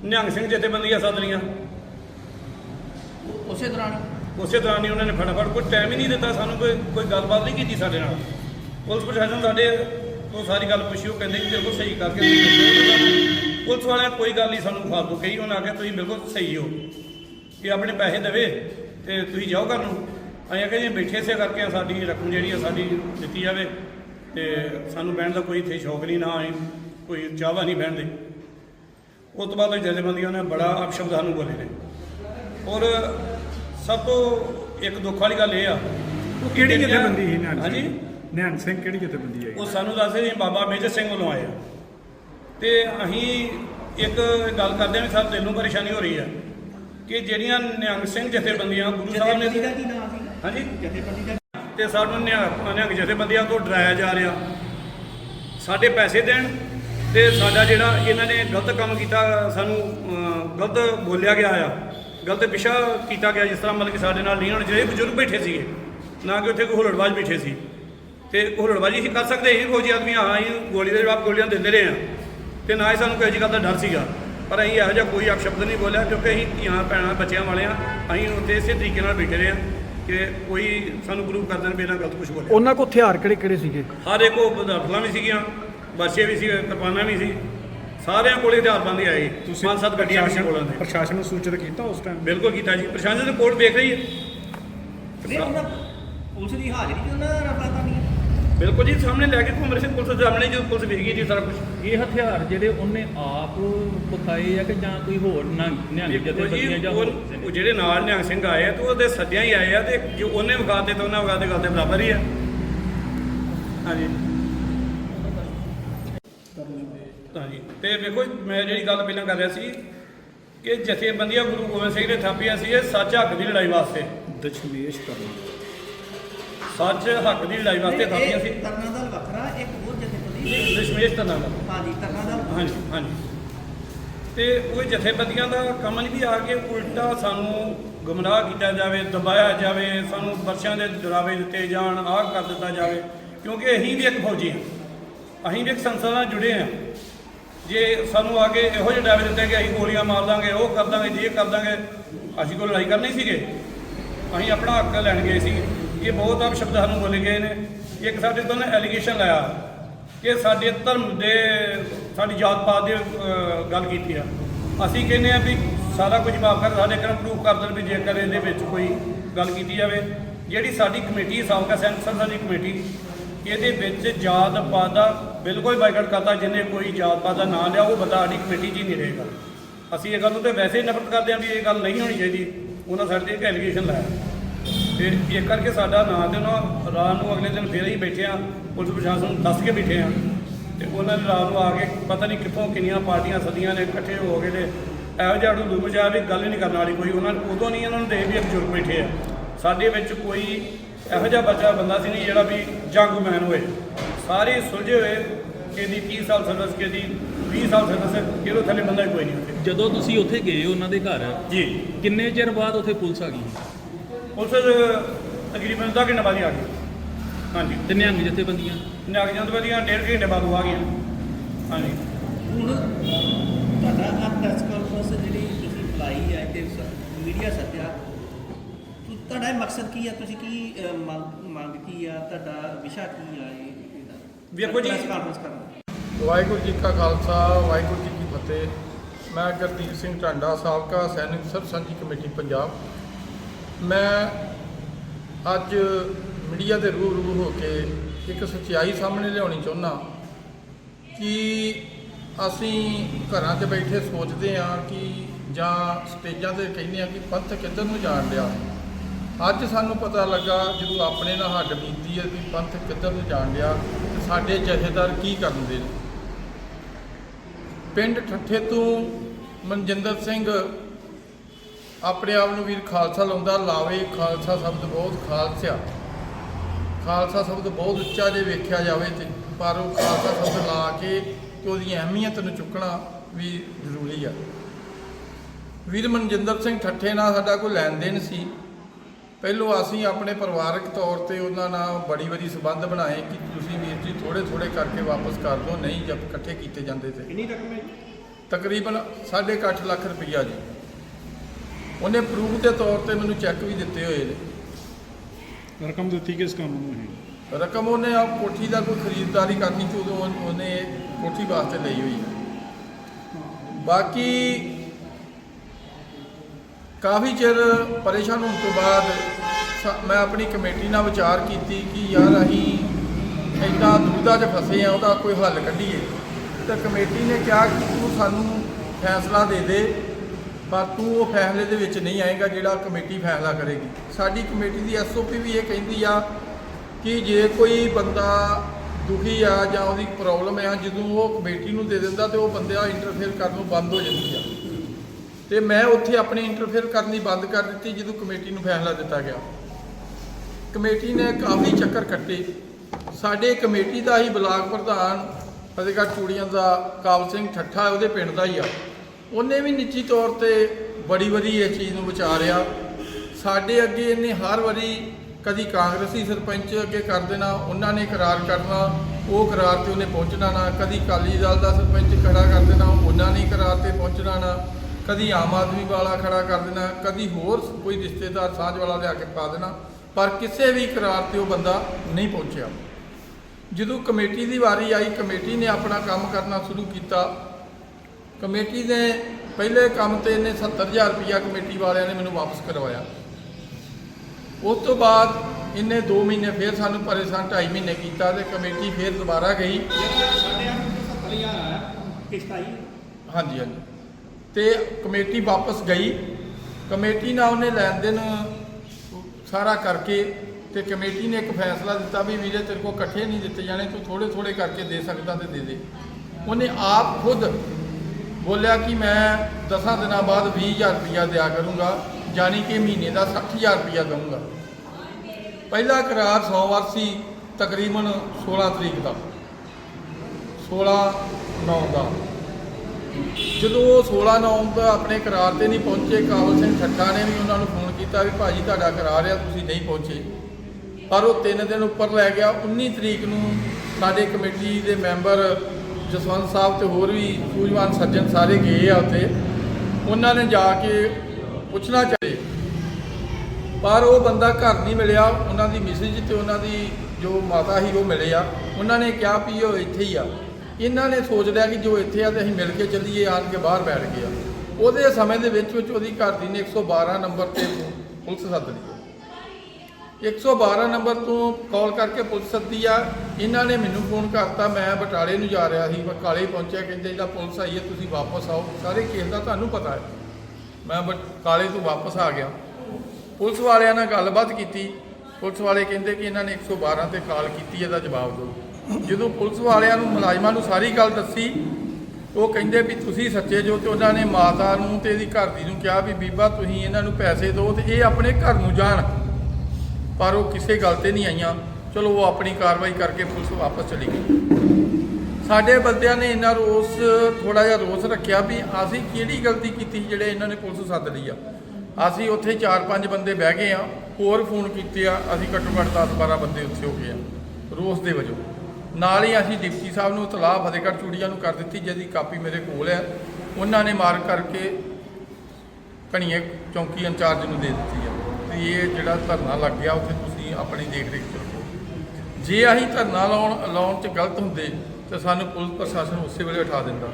ਨਿਹੰਗ ਸਿੰਘ ਜਥੇਬੰਦੀਆਂ ਸੱਦ ਲਈਆਂ। ਉਸੇ ਦੌਰਾਨ? ਉਸੇ ਤਰ੍ਹਾਂ ਨਹੀਂ ਉਹਨਾਂ ਨੇ ਫਟਾਫਟ ਕੋਈ ਟਾਈਮ ਹੀ ਨਹੀਂ ਦਿੱਤਾ ਸਾਨੂੰ ਕੋਈ ਕੋਈ ਗੱਲਬਾਤ ਨਹੀਂ ਕੀਤੀ ਸਾਡੇ ਨਾਲ। ਪੁਲਿਸ ਪ੍ਰਸ਼ਾਸਨ ਸਾਡੇ ਤੋਂ ਸਾਰੀ ਗੱਲ ਪੁੱਛੀ ਉਹ ਕਹਿੰਦੇ ਕਿ ਬਿਲਕੁਲ ਸਹੀ ਕਰਕੇ ਤੁਸੀਂ ਦੱਸੋ। ਪੁਲਿਸ ਵਾਲਿਆਂ ਕੋਈ ਗੱਲ ਨਹੀਂ ਸਾਨੂੰ ਫਾਲਤੂ ਕਹੀ ਉਹਨਾਂ ਆਖਿਆ ਤੁਸੀਂ ਬਿਲਕੁਲ ਸਹੀ ਹੋ। ਕਿ ਆਪਣੇ ਪੈਸੇ ਦੇਵੇ ਤੇ ਤੁਸੀਂ ਜਾਓ ਘਰ ਨੂੰ। ਅਸੀਂ ਜੀ ਬੈਠੇ ਸੇ ਕਰਕੇ ਸਾਡੀ ਰਕਮ ਜਿਹੜੀ ਆ ਸਾਡੀ ਦਿੱਤੀ ਜਾਵੇ। ਤੇ ਸਾਨੂੰ ਬਹਿਣ ਦਾ ਕੋਈ ਇੱਥੇ ਸ਼ੌਕ ਨਹੀਂ ਨਾ ਅਸੀਂ ਕੋਈ ਚਾਹਵਾ ਨਹੀਂ ਬਹਿਣ ਦੇ। ਉਸ ਤੋਂ ਬਾਅਦ ਉਹ ਜਥੇਬੰਦੀਆਂ ਨੇ ਬੜਾ ਅਪਸ਼ਬਦ ਸਾਨੂੰ ਬੋਲੇ ਨੇ। ਔਰ ਸਭ ਤੋਂ ਇੱਕ ਦੁੱਖ ਵਾਲੀ ਗੱਲ ਇਹ ਆ ਉਹ ਕਿਹੜੀ ਜਥੇਬੰਦੀ ਸੀ ਨਿਹੰਗ ਹਾਂਜੀ? ਨਿਹੰਗ ਸਿੰਘ ਕਿਹੜੀ ਜਥੇਬੰਦੀ ਹੈ ਉਹ ਸਾਨੂੰ ਦੱਸਦੇ ਜੀ ਬਾਬਾ ਮੇਜਰ ਸਿੰਘ ਵੱਲੋਂ ਆਏ ਆ। ਤੇ ਅਸੀਂ ਇੱਕ ਗੱਲ ਕਰਦੇ ਹਾਂ ਵੀ ਸਾਡੇ ਦਿਲ ਨੂੰ ਪਰੇਸ਼ਾਨੀ ਹੋ ਰਹੀ ਹੈ ਕਿ ਜਿਹੜੀਆਂ ਨਿਹੰਗ ਸਿੰਘ ਜਥੇਬੰਦੀਆਂ ਗੁਰੂ ਸਾਹਿਬ ਨੇ ਜਥੇਬੰਦੀ ਦਾ ਕੀ ਨਾਮ ਸੀ ਹਾਂਜੀ? ਜਥੇਬੰਦੀ ਦਾ ਤੇ ਸਾਨੂੰ ਨਿਹੰਗ ਨਿਹੰਗ ਜਥੇਬੰਦੀਆਂ ਤੋਂ ਡਰਾਇਆ ਜਾ ਰਿਹਾ। ਸਾਡੇ ਪੈਸੇ ਦੇਣ ਤੇ ਸਾਡਾ ਜਿਹੜਾ ਇਹਨਾਂ ਨੇ ਗਲਤ ਕੰਮ ਕੀਤਾ ਸਾਨੂੰ ਗਲਤ ਬੋਲਿਆ ਗਿਆ ਆ। ਗਲਤ ਵਿਸ਼ਾ ਕੀਤਾ ਗਿਆ ਜਿਸ ਤਰ੍ਹਾਂ ਮਤਲਬ ਕਿ ਸਾਡੇ ਨਾਲ ਨਹੀਂ ਹੋਣ ਜਿਹੜੇ ਬਜ਼ੁਰਗ ਬੈਠੇ ਸੀਗੇ ਨਾ ਕਿ ਉੱਥੇ ਕੋਈ ਹੁਲੜਬਾਜ਼ ਬੈਠੇ ਸੀ। ਤੇ ਹੁਲੜਬਾਜ਼ੀ ਅਸੀਂ ਕਰ ਸਕਦੇ ਸੀ ਫੌਜੀ ਆਦਮੀ ਹਾਂ ਅਸੀਂ ਗੋਲੀ ਦੇ ਜਵਾਬ ਗੋਲੀਆਂ ਦਿੰਦੇ ਰਹੇ ਹਾਂ। ਤੇ ਨਾ ਹੀ ਸਾਨੂੰ ਕਿਸੇ ਗੱਲ ਦਾ ਡਰ ਸੀਗਾ। ਪਰ ਅਸੀਂ ਇਹੋ ਜਿਹਾ ਕੋਈ ਅਪਸ਼ਬਦ ਨਹੀਂ ਬੋਲਿਆ ਕਿਉਂਕਿ ਅਸੀਂ ਧੀਆਂ ਭੈਣਾਂ ਬੱਚਿਆਂ ਵਾਲੇ ਹਾਂ ਅਸੀਂ ਉੱਥੇ ਇਸੇ ਤਰੀਕੇ ਨਾਲ ਬੈਠੇ ਰਹੇ ਹਾਂ ਕਿ ਕੋਈ ਸਾਨੂੰ ਪ੍ਰੂਵ ਕਰ ਦੇਣ ਇਹਨਾਂ ਗਲਤ ਕੁਝ ਬੋਲਿਆ। ਉਹਨਾਂ ਕੋ ਹਥਿਆਰ ਕਿਹੜੇ ਕਿਹੜੇ ਸੀਗੇ? ਹਰ ਇੱਕ ਉਹ ਰਾਫਲਾਂ ਵੀ ਸੀਗੀਆਂ ਬੱਚੇ ਵੀ ਸੀ ਕਿਰਪਾਨਾਂ ਵੀ ਸੀ। ਸਾਰਿਆਂ ਕੋਲੇ ਹਥਿਆਰਬੰਦ ਹੀ ਆਏ ਪੰਜ ਸੱਤ ਗੱਡੀਆਂ ਵੀ ਸੀ ਕੋਲਾਂ ਦੇ। ਪ੍ਰਸ਼ਾਸਨ ਨੂੰ ਸੂਚਿਤ ਕੀਤਾ ਉਸ ਟਾਈਮ ਬਿਲਕੁਲ ਕੀਤਾ ਜੀ। ਪ੍ਰਸ਼ਾਸਨ ਰਿਪੋਰਟ ਵੇਖ ਰਹੀ ਹੈ। ਪੁਲਿਸ ਦੀ ਹਾਜ਼ਰੀ ਤੇ ਉਹਨਾਂ ਦਾ ਰਫਲਾ ਤਾਂ ਨਹੀਂ ਬਿਲਕੁਲ ਜੀ ਸਾਹਮਣੇ ਲੈ ਕੇ ਘੁੰਮ ਰਹੇ ਸੀ ਪੁਲਿਸ ਦੇ ਸਾਹਮਣੇ ਜਦੋਂ ਪੁਲਿਸ ਵੇਖ ਗਈ ਜੀ ਸਾਰਾ ਕੁਝ ਇਹ ਹਥਿਆਰ ਜਿਹੜੇ ਉਹਨੇ ਆਪ ਵਿਖਾਏ ਆ ਕਿ ਜਾਂ ਕੋਈ ਹੋਰ ਨਿਹੰਗ ਨਿਹੰਗ ਜਥੇਬੰਦੀਆਂ ਜਾਂ ਹੋਰ ਕਿਸੇ ਉਹ ਨੇ? ਜਿਹੜੇ ਨਾਲ ਨਿਹੰਗ ਸਿੰਘ ਆਏ ਆ ਤੇ ਉਹਦੇ ਸੱਜਿਆਂ ਹੀ ਆਏ ਆ ਤੇ ਜੋ ਉਹਨੇ ਵਿਖਾਤੇ ਤਾਂ ਉਹਨਾਂ ਗੱਲ ਤੇ ਬਰਾਬਰ ਹੀ ਆ। ਹਾਂਜੀ। ਹਾਂਜੀ। ਤੇ ਵੇਖੋ ਮੈਂ ਜਿਹੜੀ ਗੱਲ ਪਹਿਲਾਂ ਕਰ ਰਿਹਾ ਸੀ ਕਿ ਜਥੇਬੰਦੀਆਂ ਗੁਰੂ ਗੋਬਿੰਦ ਸਿੰਘ ਨੇ ਥਾਪੀਆਂ ਸੀ ਇਹ ਸੱਚ ਹੱਕ ਦੀ ਲੜਾਈ ਵਾਸਤੇ। ਦਸ਼ਮੇਸ਼ ਕਰਨਾ ਸੱਚ ਹੱਕ ਦੀ ਲੜਾਈ ਵਾਸਤੇ ਥਾਪੀਆਂ ਸੀ। ਤਰਨਾ ਦਲ ਵੱਖਰਾ ਇੱਕ ਹੋਰ ਜਥੇਬੰਦੀ ਦਸ਼ਮੇਸ਼ ਤਨਾ ਦਾ ਹਾਂਜੀ ਤਰਨਾ ਦਲ ਹਾਂਜੀ ਹਾਂਜੀ। ਤੇ ਉਹ ਜਥੇਬੰਦੀਆਂ ਦਾ ਕੰਮ ਨਹੀਂ ਵੀ ਆ ਕੇ ਉਲਟਾ ਸਾਨੂੰ ਗੁੰਮਰਾਹ ਕੀਤਾ ਜਾਵੇ ਦਬਾਇਆ ਜਾਵੇ ਸਾਨੂੰ ਵਰਸ਼ਾਂ ਦੇ ਡਰਾਵੇ ਦਿੱਤੇ ਜਾਣ ਆਹ ਕਰ ਦਿੱਤਾ ਜਾਵੇ ਕਿਉਂਕਿ ਅਸੀਂ ਵੀ ਇੱਕ ਫੌਜੀ ਹਾਂ। ਅਸੀਂ ਵੀ ਇੱਕ ਸੰਸਥਾ ਨਾਲ ਜੁੜੇ ਹਾਂ। ਜੇ ਸਾਨੂੰ ਆ ਕੇ ਇਹੋ ਜਿਹੇ ਡਰਾਵੇ ਦਿੱਤੇ ਕਿ ਅਸੀਂ ਗੋਲੀਆਂ ਮਾਰ ਦਾਂਗੇ ਉਹ ਕਰ ਦਾਂਗੇ ਜੇ ਕਰ ਦਾਂਗੇ ਅਸੀਂ ਕੋਈ ਲੜਾਈ ਕਰਨੀ ਸੀਗੇ। ਅਸੀਂ ਆਪਣਾ ਹੱਕ ਲੈਣ ਗਏ ਸੀ ਇਹ ਬਹੁਤ ਆਪ ਸ਼ਬਦ ਸਾਨੂੰ ਬੋਲੇ ਗਏ ਨੇ ਇੱਕ ਸਾਡੇ ਤੋਂ ਨਾ ਐਲੀਗੇਸ਼ਨ ਲਾਇਆ ਕਿ ਸਾਡੇ ਧਰਮ ਦੇ, ਸਾਡੀ ਜਾਤ ਪਾਤ ਦੀ ਗੱਲ ਕੀਤੀ ਆ। ਅਸੀਂ ਕਹਿੰਦੇ ਆ ਵੀ ਸਾਰਾ ਕੁਝ ਮਾਫ ਕਰ, ਸਾਡੇ ਕਰਮ ਪ੍ਰੂਫ ਕਰ ਦੇਣ ਵੀ ਜੇਕਰ ਇਹਦੇ ਵਿੱਚ ਕੋਈ ਗੱਲ ਕੀਤੀ ਜਾਵੇ। ਜਿਹੜੀ ਸਾਡੀ ਕਮੇਟੀ, ਸਾਬਕਾ ਸੈਂਸਰ ਸਾਡੀ ਕਮੇਟੀ, ਇਹਦੇ ਵਿੱਚ ਜਾਤ ਪਾਤ ਦਾ ਬਿਲਕੁਲ ਬਾਈਕਾਟ ਕਰਤਾ, ਜਿਹਨੇ ਕੋਈ ਜਾਤ ਪਾਤ ਦਾ ਨਾਂ ਲਿਆ, ਉਹ ਬੰਦਾ ਸਾਡੀ ਕਮੇਟੀ 'ਚ ਹੀ ਨਹੀਂ ਰਹੇਗਾ। ਅਸੀਂ ਇਹ ਗੱਲ ਨੂੰ ਤੇ ਵੈਸੇ ਹੀ ਨਫ਼ਰਤ ਕਰਦੇ ਹਾਂ ਵੀ ਇਹ ਗੱਲ ਨਹੀਂ ਹੋਣੀ ਚਾਹੀਦੀ। ਉਹਨਾਂ ਸਾਡੇ ਤੇ ਇੱਕ ਐਲੀਗੇਸ਼ਨ ਲਾਇਆ। ਤੇ ਇਹ ਕਰਕੇ ਸਾਡਾ ਨਾਂ ਤੇ ਉਹਨਾਂ ਰਾਤ ਨੂੰ ਅਗਲੇ ਦਿਨ ਫੇਰ ਹੀ ਬੈਠੇ ਆ ਪੁਲਿਸ ਪ੍ਰਸ਼ਾਸਨ ਨੂੰ ਦੱਸ ਕੇ ਬੈਠੇ ਆ ਤੇ ਉਹਨਾਂ ਨੇ ਰਾਤ ਨੂੰ ਆ ਕੇ ਪਤਾ ਨਹੀਂ ਕਿੱਥੋਂ ਕਿੰਨੀਆਂ ਪਾਰਟੀਆਂ ਸਦੀਆਂ ਨੇ ਇਕੱਠੇ ਹੋ ਕੇ ਤੇ ਇਹੋ ਜਿਹਾ ਡੂਮ ਮਚਾ ਵੀ ਗੱਲ ਹੀ ਨਹੀਂ ਕਰਨ ਵਾਲੀ ਕੋਈ। ਉਹਨਾਂ ਨੂੰ ਉਦੋਂ ਨਹੀਂ ਇਹਨਾਂ ਨੂੰ ਦੇ ਵੀ ਬਜ਼ੁਰਗ ਬੈਠੇ ਆ। ਸਾਡੇ ਵਿੱਚ ਕੋਈ ਇਹੋ ਜਿਹਾ ਬੱਚਾ ਬੰਦਾ ਸੀ ਨਹੀਂ ਜਿਹੜਾ ਵੀ ਜੰਗਮੈਨ ਹੋਏ। ਸਾਰੇ ਸੁਲਝੇ ਹੋਏ ਕਿਹਦੀ 30 ਸਾਲ ਸਰਵਿਸ ਕਿਹਦੀ 20 ਸਾਲ ਸਰਵਿਸ ਇਹਦੇ ਥੱਲੇ ਬੰਦਾ ਕੋਈ ਨਹੀਂ ਉੱਥੇ। ਜਦੋਂ ਤੁਸੀਂ ਉੱਥੇ ਗਏ ਉਹਨਾਂ ਦੇ ਘਰ ਜੀ। ਕਿੰਨੇ ਚਿਰ ਬਾਅਦ ਉੱਥੇ ਪੁਲਿਸ ਆ ਗਈ? ਪੁਲਿਸ ਤਕਰੀਬਨ ਅੱਧਾ ਘੰਟਾ ਬਾਅਦ ਹੀ ਆ ਗਈ। ਹਾਂਜੀ। ਤੇ ਨਿਹੰਗ ਜਥੇਬੰਦੀਆਂ? ਨਿਆਗ ਜੰਦ ਵਧੀਆਂ ਡੇਢ ਘੰਟੇ ਬਾਅਦ ਉਹ ਆ ਗਈਆਂ। ਹਾਂਜੀ। ਹੁਣ ਤੁਹਾਡਾ ਆ ਪ੍ਰੈਸ ਕਾਨਫਰੰਸ ਜਿਹੜੀ ਤੁਸੀਂ ਬੁਲਾਈ ਹੈ ਤੇ ਮੀਡੀਆ ਸੱਦਿਆ ਤੁ- ਤੁਹਾਡਾ ਇਹ ਮਕਸਦ ਕੀ ਹੈ ਤੁਸੀਂ ਕੀ ਅਹ, ਮੰਗ ਮੰਗ ਕੀ ਆ? ਤੁਹਾਡਾ ਵਿਸ਼ਾ ਕੀ ਆ ਇਹ ਇਹਦਾ? ਵੇਖੋ ਜੀ- ਕਾਨਫਰੰਸ ਕਰਨਾ ਵਾਹਿਗੁਰੂ ਜੀ ਕਾ ਖਾਲਸਾ ਵਾਹਿਗੁਰੂ ਜੀ ਕੀ ਫਤਿਹ। ਮੈਂ ਗੁਰਦੀਪ ਸਿੰਘ ਟਾਂਡਾ ਸਾਬਕਾ ਸੈਨਿਕ ਸਰਬ ਸਾਂਝੀ ਕਮੇਟੀ ਪੰਜਾਬ। ਮੈਂ ਅੱਜ ਮੀਡੀਆ ਦੇ ਰੂਬਰੂ ਹੋ ਕੇ ਇੱਕ ਸੱਚਾਈ ਸਾਹਮਣੇ ਲਿਆਉਣੀ ਚਾਹੁੰਦਾ ਕਿ ਅਸੀਂ ਘਰਾਂ 'ਚ ਬੈਠੇ ਸੋਚਦੇ ਹਾਂ ਕਿ ਜਾਂ ਸਟੇਜਾਂ ਤੇ ਕਹਿੰਦੇ ਆ ਕਿ ਪੰਥ ਕਿੱਧਰ ਨੂੰ ਜਾਣ ਲਿਆ ਅੱਜ ਸਾਨੂੰ ਪਤਾ ਲੱਗਾ ਜਦੋਂ ਆਪਣੇ ਨਾਲ ਹੱਡ ਬੀਤੀ ਹੈ ਵੀ ਪੰਥ ਕਿੱਧਰ ਨੂੰ ਜਾਣ ਲਿਆ ਤੇ ਸਾਡੇ ਜਥੇਦਾਰ ਕੀ ਕਰਨ ਦੇ ਨੇ। ਪਿੰਡ ਠੱਠੇ ਤੋਂ ਮਨਜਿੰਦਰ ਸਿੰਘ ਆਪਣੇ ਆਪ ਨੂੰ ਵੀਰ ਖਾਲਸਾ ਲਾਉਂਦਾ ਲਾਵੇ ਖਾਲਸਾ ਸ਼ਬਦ ਬਹੁਤ ਖਾਲਸਿਆ ਖਾਲਸਾ ਸ਼ਬਦ ਬਹੁਤ ਉੱਚਾ ਜੇ ਵੇਖਿਆ ਜਾਵੇ ਤੇ ਪਰ ਉਹ ਖਾਲਸਾ ਸ਼ਬਦ ਲਾ ਕੇ ਤੇ ਉਹਦੀ ਅਹਿਮੀਅਤ ਨੂੰ ਚੁੱਕਣਾ ਵੀ ਜ਼ਰੂਰੀ ਆ। ਵੀਰ ਮਨਜਿੰਦਰ ਸਿੰਘ ਠੱਠੇ ਨਾਲ ਸਾਡਾ ਕੋਈ ਲੈਣ ਦੇਣ ਸੀ। ਪਹਿਲੋਂ ਅਸੀਂ ਆਪਣੇ ਪਰਿਵਾਰਕ ਤੌਰ ਤੇ ਉਹਨਾਂ ਨਾਲ ਬੜੀ ਵਾਰੀ ਸਬੰਧ ਬਣਾਏ ਕਿ ਤੁਸੀਂ ਵੀਰ ਜੀ ਥੋੜੇ ਥੋੜੇ ਕਰਕੇ ਵਾਪਸ ਕਰ ਦਿਓ ਨਹੀਂ ਜਦ ਇਕੱਠੇ ਕੀਤੇ ਜਾਂਦੇ ਤੇ। ਕਿੰਨੀ ਰਕਮ ਹੈ ਤਕਰੀਬਨ 8.5 ਲੱਖ ਰੁਪਈਆ ਜੀ। ਉਹਨੇ ਪ੍ਰੂਫ ਦੇ ਤੌਰ ਤੇ ਮੈਨੂੰ ਚੈੱਕ ਵੀ ਦਿੱਤੇ ਹੋਏ ਨੇ। ਰਕਮ ਦਿੱਤੀ ਕਿਸ ਕੰਮ ਨੂੰ ਹੈ ਰਕਮ ਉਹਨੇ ਆ ਕੋਠੀ ਦਾ ਕੋਈ ਖਰੀਦਦਾਰੀ ਕਰਨੀ ਸੀ ਉਦੋਂ ਉਹਨ- ਕੋਠੀ ਵਾਸਤੇ ਲਈ ਹੋਈ ਹੈ। ਬਾਕੀ ਕਾਫੀ ਚਿਰ ਪਰੇਸ਼ਾਨ ਹੋਣ ਤੋਂ ਬਾਅਦ ਮੈਂ ਆਪਣੀ ਕਮੇਟੀ ਨਾਲ ਵਿਚਾਰ ਕੀਤੀ ਕਿ ਯਾਰ ਅਸੀਂ ਇੰਨਾ ਦੁਬਿਧਾ 'ਚ ਫਸੇ ਆ ਉਹਦਾ ਕੋਈ ਹੱਲ ਕੱਢੀਏ। ਤਾਂ ਕਮੇਟੀ ਨੇ ਕਿਹਾ ਕਿ ਤੂੰ ਸਾਨੂੰ ਫੈਸਲਾ ਦੇ ਦੇ ਪਰ ਤੂੰ ਉਹ ਫੈਸਲੇ ਦੇ ਵਿੱਚ ਨਹੀਂ ਆਏਗਾ ਜਿਹੜਾ ਕਮੇਟੀ ਫੈਸਲਾ ਕਰੇਗੀ। ਸਾਡੀ ਕਮੇਟੀ ਦੀ ਐਸਓਪੀ ਵੀ ਇਹ ਕਹਿੰਦੀ ਆ ਕਿ ਜੇ ਕੋਈ ਬੰਦਾ ਦੁਖੀ ਆ ਜਾਂ ਉਹਦੀ ਪ੍ਰੋਬਲਮ ਆ, ਜਦੋਂ ਉਹ ਕਮੇਟੀ ਨੂੰ ਦੇ ਦਿੰਦਾ ਤੇ ਉਹ ਬੰਦਾ ਇੰਟਰਫੇਅਰ ਕਰਨ ਨੂੰ ਬੰਦ ਹੋ ਜਾਂਦੀ ਆ। ਤੇ ਮੈਂ ਉੱਥੇ ਆਪਣੇ ਇੰਟਰਫੇਅਰ ਕਰਨੀ ਬੰਦ ਕਰ ਦਿੱਤੀ ਜਦੋਂ ਕਮੇਟੀ ਨੂੰ ਫੈਸਲਾ ਦਿੱਤਾ ਗਿਆ। ਕਮੇਟੀ ਨੇ ਕਾਫੀ ਚੱਕਰ ਕੱਟੇ। ਸਾਡੇ ਕਮੇਟੀ ਦਾ ਹੀ ਬਲਾਕ ਪ੍ਰਧਾਨ, ਫਤਿਹਗੜ੍ਹ ਚੂੜੀਆਂ ਦਾ ਕਾਬਲ ਸਿੰਘ ਠੱਠਾ, ਉਹਦੇ ਪਿੰਡ ਦਾ ਹੀ ਆ। ਉਹਨੇ ਵੀ ਨਿੱਜੀ ਤੌਰ ਤੇ ਬੜੀ ਵਾਰੀ ਇਸ ਚੀਜ਼ ਨੂੰ ਵਿਚਾਰਿਆ। ਸਾਡੇ ਅੱਗੇ ਇਹਨੇ ਹਰ ਵਾਰੀ ਕਦੀ ਕਾਂਗਰਸੀ ਸਰਪੰਚ ਅੱਗੇ ਕਰ ਦੇਣਾ, ਉਹਨਾਂ ਨੇ ਇਕਰਾਰ ਕਰਨਾ, ਉਹ ਕਰਾਰ ਤੇ ਉਹਨੇ ਪਹੁੰਚਣਾ ਨਾ। ਕਦੀ ਅਕਾਲੀ ਦਲ ਦਾ ਸਰਪੰਚ ਖੜਾ ਕਰ ਦੇਣਾ, ਉਹਨਾਂ ਨੇ ਕਰਾਰ ਤੇ ਪਹੁੰਚਣਾ ਨਾ। ਕਦੀ ਆਮ ਆਦਮੀ ਵਾਲਾ ਖੜਾ ਕਰ ਦੇਣਾ, ਕਦੀ ਹੋਰ ਕੋਈ ਰਿਸ਼ਤੇਦਾਰ ਸਾਂਝ ਵਾਲਾ ਲਿਆ ਕੇ ਪਾ ਦੇਣਾ। ਪਰ ਕਿਸੇ ਵੀ ਕਰਾਰ ਤੇ ਉਹ ਬੰਦਾ ਨਹੀਂ ਪਹੁੰਚਿਆ। ਜਦੋਂ ਕਮੇਟੀ ਦੀ ਵਾਰੀ ਆਈ, ਕਮੇਟੀ ਨੇ ਆਪਣਾ ਕੰਮ ਕਰਨਾ ਸ਼ੁਰੂ ਕੀਤਾ ਕਮੇਟੀ ਨੇ ਪਹਿਲੇ ਕੰਮ ਤੇ ਇਹਨੇ 70000 ਰੁਪਇਆ ਕਮੇਟੀ ਵਾਲਿਆਂ ਨੇ ਮੈਨੂੰ ਵਾਪਸ ਕਰਵਾਇਆ। ਉਸ ਤੋਂ ਬਾਅਦ ਇਹਨੇ 2 ਮਹੀਨੇ ਫੇਰ ਸਾਨੂੰ ਪਰੇਸ਼ਾਨ 2.5 ਮਹੀਨੇ ਕੀਤਾ ਤੇ ਕਮੇਟੀ ਫੇਰ ਦੁਬਾਰਾ ਗਈ। ਹਾਂਜੀ ਹਾਂਜੀ। ਤੇ ਕਮੇਟੀ ਵਾਪਸ ਗਈ। ਕਮੇਟੀ ਨਾਲ ਉਹਨੇ ਲੈਣ ਦੇਣ ਸਾਰਾ ਕਰਕੇ ਤੇ ਕਮੇਟੀ ਨੇ ਇੱਕ ਫੈਸਲਾ ਦਿੱਤਾ ਵੀ ਵੀਰੇ ਤੇਰੇ ਕੋਲ ਇਕੱਠੇ ਨਹੀਂ ਦਿੱਤੇ ਜਾਣੇ, ਤੂੰ ਥੋੜੇ ਥੋੜੇ ਕਰਕੇ ਦੇ ਸਕਦਾ ਤੇ ਦੇ ਦੇ। ਉਹਨੇ ਆਪ ਖੁਦ ਬੋਲਿਆ ਕਿ ਮੈਂ 10 ਦਿਨਾਂ ਬਾਅਦ 20000 ਰੁਪਇਆ ਦਿਆ ਕਰੂੰਗਾ, ਯਾਨੀ ਕਿ ਮਹੀਨੇ ਦਾ 60000 ਰੁਪਇਆ ਦਊਂਗਾ। ਪਹਿਲਾ ਕਰਾਰ ਸੋਮਵਾਰ ਸੀ, ਤਕਰੀਬਨ 16 ਤਰੀਕ ਦਾ। 16 9 ਦਾ। ਜਦੋਂ ਉਹ 16 9 ਦਾ ਆਪਣੇ ਕਰਾਰ ਤੇ ਨਹੀਂ ਪਹੁੰਚੇ, ਕਾਬਲ ਸਿੰਘ ਠੱਠਾ ਨੇ ਵੀ ਉਹਨਾਂ ਨੂੰ ਫੋਨ ਕੀਤਾ ਵੀ ਭਾਜੀ ਤੁਹਾਡਾ ਕਰਾਰ ਆ, ਤੁਸੀਂ ਨਹੀਂ ਪਹੁੰਚੇ। ਪਰ ਉਹ 3 ਦਿਨ ਉੱਪਰ ਲੈ ਗਿਆ। 19 ਤਰੀਕ ਨੂੰ ਸਾਡੇ ਕਮੇਟੀ ਦੇ ਮੈਂਬਰ ਜਸਵੰਤ ਸਾਹਿਬ ਤੇ ਹੋਰ ਵੀ ਸੂਝਵਾਨ ਸੱਜਣ ਸਾਰੇ ਗਏ ਆ ਉੱਥੇ। ਉਹਨਾਂ ਨੇ ਜਾ ਕੇ ਪੁੱਛਣਾ ਚਾਹੇ। ਪਰ ਉਹ ਬੰਦਾ ਘਰ ਨਹੀਂ ਮਿਲਿਆ, ਉਹਨਾਂ ਦੀ ਮਿਸਿਜ ਤੇ ਉਹਨਾਂ ਦੀ ਜੋ ਮਾਤਾ ਸੀ, ਉਹ ਮਿਲੇ ਆ। ਉਹਨਾਂ ਨੇ ਕਿਹਾ ਵੀ ਉਹ ਇੱਥੇ ਹੀ ਆ। ਇਹਨਾਂ ਨੇ ਸੋਚ ਲਿਆ ਕਿ ਜੋ ਇੱਥੇ ਆ ਤੇ ਅਸੀਂ ਮਿਲ ਕੇ ਚੱਲੀਏ, ਆਣ ਕੇ ਬਾਹਰ ਬੈਠ ਗਏ ਆ। ਉਹਦੇ ਸਮੇਂ ਦੇ ਵਿੱਚ ਵਿੱਚ ਉਹਦੀ ਘਰ ਦੀ ਨੇ 112 ਨੰਬਰ ਤੇ ਪੁਲਿਸ ਸੱਦ ਲਈ 112 ਨੰਬਰ ਤੋਂ ਕਾਲ ਕਰਕੇ ਪੁਲਿਸ ਸੱਦੀ ਆ। ਇਹਨਾਂ ਨੇ ਮੈਨੂੰ ਫੋਨ ਕਰਤਾ, ਮੈਂ ਬਟਾਲੇ ਨੂੰ ਜਾ ਰਿਹਾ ਸੀ ਬਟਾਲੇ ਪਹੁੰਚਿਆ, ਕਹਿੰਦੇ ਜਿਹੜਾ ਪੁਲਿਸ ਆਈ ਹੈ, ਤੁਸੀਂ ਵਾਪਸ ਆਓ। ਸਾਰੇ ਕੇਸ ਦਾ ਤੁਹਾਨੂੰ ਪਤਾ ਹੈ। ਮੈਂ ਕਾਲੇ ਤੋਂ ਵਾਪਸ ਆ ਗਿਆ। ਪੁਲਿਸ ਵਾਲਿਆਂ ਨਾਲ ਗੱਲਬਾਤ ਕੀਤੀ। ਪੁਲਿਸ ਵਾਲੇ ਕਹਿੰਦੇ ਕਿ ਇਹਨਾਂ ਨੇ 112 ਤੇ ਕਾਲ ਕੀਤੀ, ਇਹਦਾ ਜਵਾਬ ਦਿਓ। ਜਦੋਂ ਪੁਲਿਸ ਵਾਲਿਆਂ ਨੂੰ, ਮੁਲਾਜ਼ਮਾਂ ਨੂੰ ਸਾਰੀ ਗੱਲ ਦੱਸੀ, ਉਹ ਕਹਿੰਦੇ ਵੀ ਤੁਸੀਂ ਸੱਚੇ ਜੋ ਤੇ ਉਹਨਾਂ ਨੇ ਮਾਤਾ ਨੂੰ ਤੇ ਇਹਦੀ ਘਰ ਦੀ ਨੂੰ ਕਿਹਾ ਵੀ ਬੀਬਾ ਤੁਸੀਂ ਇਹਨਾਂ ਨੂੰ ਪੈਸੇ ਦਿਓ ਤੇ ਇਹ ਆਪਣੇ ਘਰ ਨੂੰ ਜਾਣ। ਪਰ ਉਹ ਕਿਸੇ ਗੱਲ ਤੇ ਨਹੀਂ ਆਈਆਂ। ਚਲੋ ਉਹ ਆਪਣੀ ਕਾਰਵਾਈ ਕਰਕੇ ਪੁਲਿਸ ਵਾਪਸ ਚਲੀ ਗਈ। ਸਾਡੇ ਬੰਦਿਆਂ ਨੇ ਇਹਨਾਂ ਰੋਸ ਥੋੜਾ ਜਿਹਾ ਰੋਸ ਰੱਖਿਆ ਵੀ ਅਸੀਂ ਕਿਹੜੀ ਗਲਤੀ ਕੀਤੀ ਜਿਹੜੇ ਇਹਨਾਂ ਨੇ ਪੁਲਿਸ ਸੱਦ ਲਈ ਆ। ਅਸੀਂ ਉੱਥੇ 4-5 ਬੰਦੇ ਬਹਿ ਗਏ ਆ, ਹੋਰ ਫੋਨ ਕੀਤੇ ਆ, ਅਸੀਂ ਘੱਟੋ ਘੱਟ 10-12 ਬੰਦੇ ਉੱਥੇ ਹੋ ਗਏ ਆ, ਰੋਸ ਦੇ ਵਜੋਂ। ਨਾਲ ਹੀ ਅਸੀਂ ਡਿਪਟੀ ਸਾਹਿਬ ਨੂੰ ਇਤਲਾਹ ਫਤਿਹਗੜ੍ਹ ਚੂੜੀਆਂ ਨੂੰ ਕਰ ਦਿੱਤੀ, ਜਿਹਦੀ ਕਾਪੀ ਮੇਰੇ ਕੋਲ ਹੈ। ਉਹਨਾਂ ਨੇ ਮਾਰ ਕਰਕੇ ਕਣੀਏ ਚੌਂਕੀ ਇੰਚਾਰਜ ਨੂੰ ਦੇ ਦਿੱਤੀ ਆ। ਵੀ ਇਹ ਜਿਹੜਾ ਧਰਨਾ ਲੱਗ ਗਿਆ, ਉੱਥੇ ਤੁਸੀਂ ਆਪਣੀ ਦੇਖ ਰੇਖ ਕਰੋ। ਜੇ ਅਸੀਂ ਧਰਨਾ ਲਾਉਣ ਲਾਉਣ ਚ ਗਲਤ ਹੁੰਦੇ ਤਾਂ ਸਾਨੂੰ ਪੁਲਿਸ ਪ੍ਰਸ਼ਾਸਨ ਉਸੇ ਵੇਲੇ ਉਠਾ ਦਿੰਦਾ।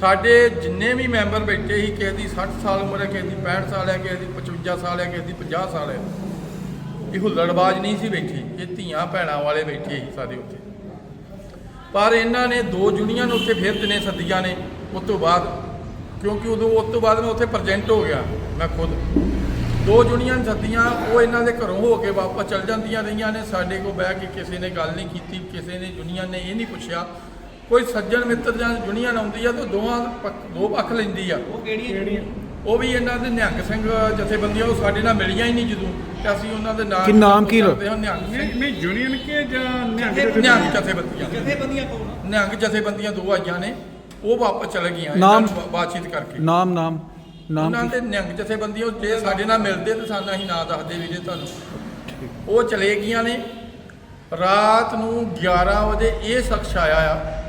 ਸਾਡੇ ਜਿੰਨੇ ਵੀ ਮੈਂਬਰ ਬੈਠੇ ਸੀ, ਕਿਸੇ ਦੀ 60 ਸਾਲ ਉਮਰ ਹੈ, ਕਿਸੇ ਦੀ 65 ਸਾਲ ਹੈ, ਕਿਸੇ ਦੀ 55 ਸਾਲ ਹੈ, ਕਿਸੇ ਦੀ 50 ਸਾਲ ਹੈ। ਇਹ ਹੁੱਲੜਬਾਜ਼ ਨਹੀਂ ਸੀ ਬੈਠੀ, ਇਹ ਧੀਆਂ ਭੈਣਾਂ ਵਾਲੇ ਬੈਠੇ ਸੀ ਸਾਡੇ ਉੱਥੇ ਪਰ ਇਹਨਾਂ ਨੇ ਦੋ ਯੂਨੀਅਨ ਉੱਥੇ ਫਿਰ ਦਿਨੇ ਸੱਦੀਆਂ ਨੇ, ਉਸ ਤੋਂ ਬਾਅਦ। ਕਿਉਂਕਿ ਉਦੋਂ, ਉਸ ਤੋਂ ਬਾਅਦ ਮੈਂ ਉੱਥੇ ਪ੍ਰੈਜ਼ੈਂਟ ਹੋ ਗਿਆ, ਮੈਂ ਖੁਦ। ਦੋ ਯੂਨੀਅਨ ਸੱਦੀਆਂ ਉਹ ਇਹਨਾਂ ਦੇ ਘਰੋਂ ਹੋ ਕੇ ਵਾਪਸ ਚਲ ਜਾਂਦੀਆਂ ਰਹੀਆਂ ਨੇ। ਸਾਡੇ ਕੋਲ ਬਹਿ ਕੇ ਕਿਸੇ ਨੇ ਗੱਲ ਨਹੀਂ ਕੀਤੀ ਕਿਸੇ ਨੇ ਯੂਨੀਅਨ ਨੇ ਇਹ ਨਹੀਂ ਪੁੱਛਿਆ। ਕੋਈ ਸੱਜਣ ਮਿੱਤਰ ਜਾਂ ਯੂਨੀਅਨ ਆਉਂਦੀ ਆ ਤਾਂ ਦੋਵਾਂ ਪੱਖ- ਦੋ ਪੱਖ ਲੈਂਦੀ ਆ। ਉਹ ਕਿਹੜੀਆਂ ਉਹ ਵੀ ਇਹਨਾਂ ਦੇ ਨਿਹੰਗ ਸਿੰਘ ਜਥੇਬੰਦੀਆਂ ਉਹ ਸਾਡੇ ਨਾਲ ਮਿਲੀਆਂ ਹੀ ਨਹੀਂ ਜਦੋਂ। ਤੇ ਅਸੀਂ ਉਹਨਾਂ ਦੇ ਨਾਮ ਕੀ ਨਾਮ ਕੀ ਕਰਦੇ ਹਾਂ ਨਿਹੰਗ ਸਿੰਘ। ਨਹੀਂ ਯੂਨੀਅਨ ਕੇ ਜਾਂ ਨਿਹੰਗ ਜਥੇਬੰਦੀਆਂ? ਜਥੇਬੰਦੀਆਂ। ਕੋਲ ਆ? ਨਿਹੰਗ ਜਥੇਬੰਦੀਆਂ ਦੋ ਆਈਆਂ ਨੇ ਉਹ ਵਾਪਸ ਚਲ ਗਈਆਂ। ਨਾਮ? ਇਹਨਾਂ ਨੂੰ ਬਾਤਚੀਤ ਕਰਕੇ। ਨਾਮ ਨਾਮ। ਨਾਮ ਉਹਨਾਂ? ਦੇ ਨਿਹੰਗ ਜਥੇਬੰਦੀਆਂ ਉਹ ਜੇ ਸਾਡੇ ਨਾਲ ਮਿਲਦੇ ਤੇ ਸਾਨੂੰ ਅਸੀਂ ਨਾਂ ਦੱਸਦੇ ਵੀਰੇ ਤੁਹਾਨੂੰ। ਉਹ ਚਲੇ ਗਈਆਂ ਨੇ। ਰਾਤ ਨੂੰ 11 ਵਜੇ ਇਹ ਸ਼ਖਸ ਆਇਆ ਆ।